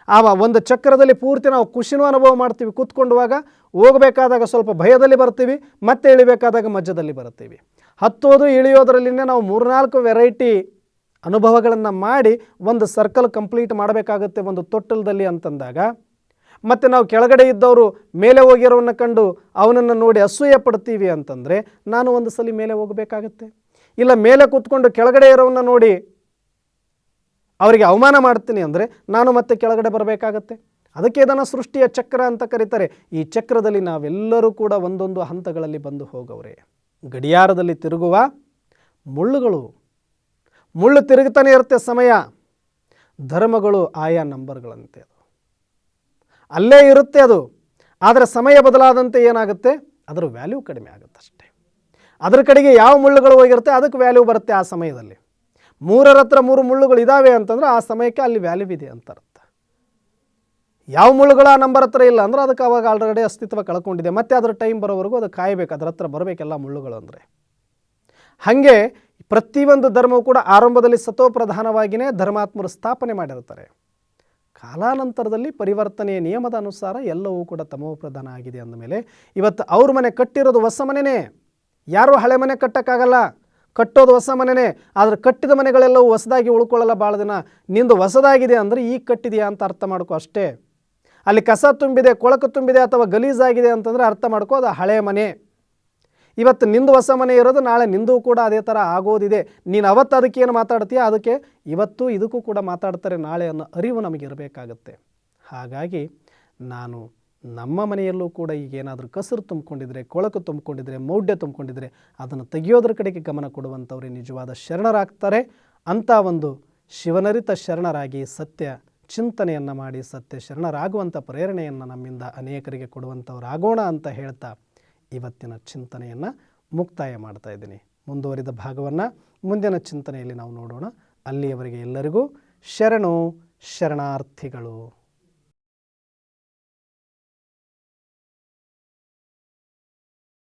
ಆ ಒಂದು ಚಕ್ರದಲ್ಲಿ ಪೂರ್ತಿ ನಾವು ಖುಷಿನೂ ಅನುಭವ ಮಾಡ್ತೀವಿ. ಕೂತ್ಕೊಂಡುವಾಗ ಹೋಗಬೇಕಾದಾಗ ಸ್ವಲ್ಪ ಭಯದಲ್ಲಿ ಬರ್ತೀವಿ, ಮತ್ತೆ ಇಳಿಬೇಕಾದಾಗ ಮಧ್ಯದಲ್ಲಿ ಬರ್ತೀವಿ. ಹತ್ತೋದು, ಇಳಿಯೋದರಲ್ಲಿನೇ ನಾವು ಮೂರ್ನಾಲ್ಕು ವೆರೈಟಿ ಅನುಭವಗಳನ್ನು ಮಾಡಿ ಒಂದು ಸರ್ಕಲ್ ಕಂಪ್ಲೀಟ್ ಮಾಡಬೇಕಾಗುತ್ತೆ ಒಂದು ತೊಟ್ಟಲದಲ್ಲಿ ಅಂತಂದಾಗ. ಮತ್ತು ನಾವು ಕೆಳಗಡೆ ಇದ್ದವರು ಮೇಲೆ ಹೋಗಿರೋವನ್ನ ಕಂಡು ಅವನನ್ನು ನೋಡಿ ಅಸೂಯೆ ಪಡ್ತೀವಿ ಅಂತಂದರೆ ನಾನು ಒಂದು ಸಲ ಮೇಲೆ ಹೋಗಬೇಕಾಗತ್ತೆ. ಇಲ್ಲ ಮೇಲೆ ಕೂತ್ಕೊಂಡು ಕೆಳಗಡೆ ಇರೋವನ್ನ ನೋಡಿ ಅವರಿಗೆ ಅವಮಾನ ಮಾಡ್ತೀನಿ ಅಂದರೆ ನಾನು ಮತ್ತೆ ಕೆಳಗಡೆ ಬರಬೇಕಾಗತ್ತೆ. ಅದಕ್ಕೆ ಇದನ್ನು ಸೃಷ್ಟಿಯ ಚಕ್ರ ಅಂತ ಕರೀತಾರೆ. ಈ ಚಕ್ರದಲ್ಲಿ ನಾವೆಲ್ಲರೂ ಕೂಡ ಒಂದೊಂದು ಹಂತಗಳಲ್ಲಿ ಬಂದು ಹೋಗವ್ರೆ. ಗಡಿಯಾರದಲ್ಲಿ ತಿರುಗುವ ಮುಳ್ಳುಗಳು. ಮುಳ್ಳು ತಿರುಗುತ್ತಾನೆ ಇರುತ್ತೆ ಸಮಯ. ಧರ್ಮಗಳು ಆಯಾ ನಂಬರ್ಗಳಂತೆ ಅಲ್ಲೇ ಇರುತ್ತೆ ಅದು. ಆದರೆ ಸಮಯ ಬದಲಾದಂತೆ ಏನಾಗುತ್ತೆ? ಅದರ ವ್ಯಾಲ್ಯೂ ಕಡಿಮೆ ಆಗುತ್ತೆ ಅಷ್ಟೇ. ಅದರ ಕಡೆಗೆ ಯಾವ ಮುಳ್ಳುಗಳು ಹೋಗಿರುತ್ತೆ? ಅದಕ್ಕೆ ವ್ಯಾಲ್ಯೂ ಬರುತ್ತೆ ಆ ಸಮಯದಲ್ಲಿ. ಮೂರರ ಹತ್ರ ಮೂರು ಮುಳ್ಳುಗಳು ಇದ್ದಾವೆ ಅಂತಂದ್ರೆ ಆ ಸಮಯಕ್ಕೆ ಅಲ್ಲಿ ವ್ಯಾಲ್ಯೂ ಇದೆ ಅಂತ ಅರ್ಥ. ಯಾವ ಮುಳ್ಳುಗಳು ಆ ನಂಬರ್ ಹತ್ರ ಇಲ್ಲ ಅಂದ್ರೆ ಅದಕ್ಕೆ ಅವಾಗ ಆಲ್ರೆಡಿ ಅಸ್ತಿತ್ವ ಕಳ್ಕೊಂಡಿದೆ. ಮತ್ತೆ ಅದರ ಟೈಮ್ ಬರೋವರೆಗೂ ಅದು ಕಾಯಬೇಕು. ಅದರ ಹತ್ರ ಬರಬೇಕೆಲ್ಲ ಮುಳ್ಳುಗಳು ಅಂದರೆ. ಹಾಗೆ ಪ್ರತಿಯೊಂದು ಧರ್ಮವು ಕೂಡ ಆರಂಭದಲ್ಲಿ ಸತೋಪ್ರಧಾನವಾಗಿಯೇ ಧರ್ಮಾತ್ಮರು ಸ್ಥಾಪನೆ ಮಾಡಿರ್ತಾರೆ. ಕಾಲಾನಂತರದಲ್ಲಿ ಪರಿವರ್ತನೆಯ ನಿಯಮದ ಅನುಸಾರ ಎಲ್ಲವೂ ಕೂಡ ತಮೋಪ್ರಧಾನ ಆಗಿದೆ ಅಂದಮೇಲೆ ಇವತ್ತು ಅವ್ರ ಮನೆ ಕಟ್ಟಿರೋದು ಹೊಸ ಮನೆಯೇ ಯಾರೂ ಹಳೆ ಮನೆ ಕಟ್ಟೋಕ್ಕಾಗಲ್ಲ. ಕಟ್ಟೋದು ಹೊಸ ಮನೆಯೇ ಆದರೆ ಕಟ್ಟಿದ ಮನೆಗಳೆಲ್ಲವೂ ಹೊಸದಾಗಿ ಉಳ್ಕೊಳ್ಳಲ್ಲ ಭಾಳ ದಿನ. ನಿಂದು ಹೊಸದಾಗಿದೆ ಅಂದರೆ ಈಗ ಕಟ್ಟಿದೆಯಾ ಅಂತ ಅರ್ಥ ಮಾಡ್ಕೊ ಅಷ್ಟೇ. ಅಲ್ಲಿ ಕಸ ತುಂಬಿದೆ, ಕೊಳಕು ತುಂಬಿದೆ ಅಥವಾ ಗಲೀಜಾಗಿದೆ ಅಂತಂದರೆ ಅರ್ಥ ಮಾಡ್ಕೋ ಅದು ಹಳೆ ಮನೆ. ಇವತ್ತು ನಿಂದು ಹೊಸ ಮನೆ ಇರೋದು, ನಾಳೆ ನಿಂದು ಕೂಡ ಅದೇ ಥರ ಆಗೋದಿದೆ. ನೀನು ಅವತ್ತು ಅದಕ್ಕೆ ಏನು ಮಾತಾಡ್ತೀಯ? ಅದಕ್ಕೆ ಇವತ್ತು ಇದಕ್ಕೂ ಕೂಡ ಮಾತಾಡ್ತಾರೆ, ನಾಳೆ ಅನ್ನೋ ಅರಿವು ನಮಗೆ ಇರಬೇಕಾಗತ್ತೆ. ಹಾಗಾಗಿ ನಾನು ನಮ್ಮ ಮನೆಯಲ್ಲೂ ಕೂಡ ಈಗ ಏನಾದರೂ ಕಸರು ತುಂಬಿಕೊಂಡಿದ್ರೆ, ಕೊಳಕು ತುಂಬಿಕೊಂಡಿದ್ರೆ, ಮೌಢ್ಯ ತುಂಬಿಕೊಂಡಿದ್ರೆ, ಅದನ್ನು ತೆಗೆಯೋದ್ರ ಕಡೆಗೆ ಗಮನ ಕೊಡುವಂಥವ್ರೆ ನಿಜವಾದ ಶರಣರಾಗ್ತಾರೆ. ಅಂಥ ಒಂದು ಶಿವನರಿತ ಶರಣರಾಗಿ ಸತ್ಯ ಚಿಂತನೆಯನ್ನು ಮಾಡಿ, ಸತ್ಯ ಶರಣರಾಗುವಂಥ ಪ್ರೇರಣೆಯನ್ನು ನಮ್ಮಿಂದ ಅನೇಕರಿಗೆ ಕೊಡುವಂಥವ್ರಾಗೋಣ ಅಂತ ಹೇಳ್ತಾ ಇವತ್ತಿನ ಚಿಂತನೆಯನ್ನು ಮುಕ್ತಾಯ ಮಾಡ್ತಾ ಇದ್ದೀನಿ. ಮುಂದುವರಿದ ಭಾಗವನ್ನು ಮುಂದಿನ ಚಿಂತನೆಯಲ್ಲಿ ನಾವು ನೋಡೋಣ. ಅಲ್ಲಿಯವರೆಗೆ ಎಲ್ಲರಿಗೂ ಶರಣು ಶರಣಾರ್ಥಿಗಳು.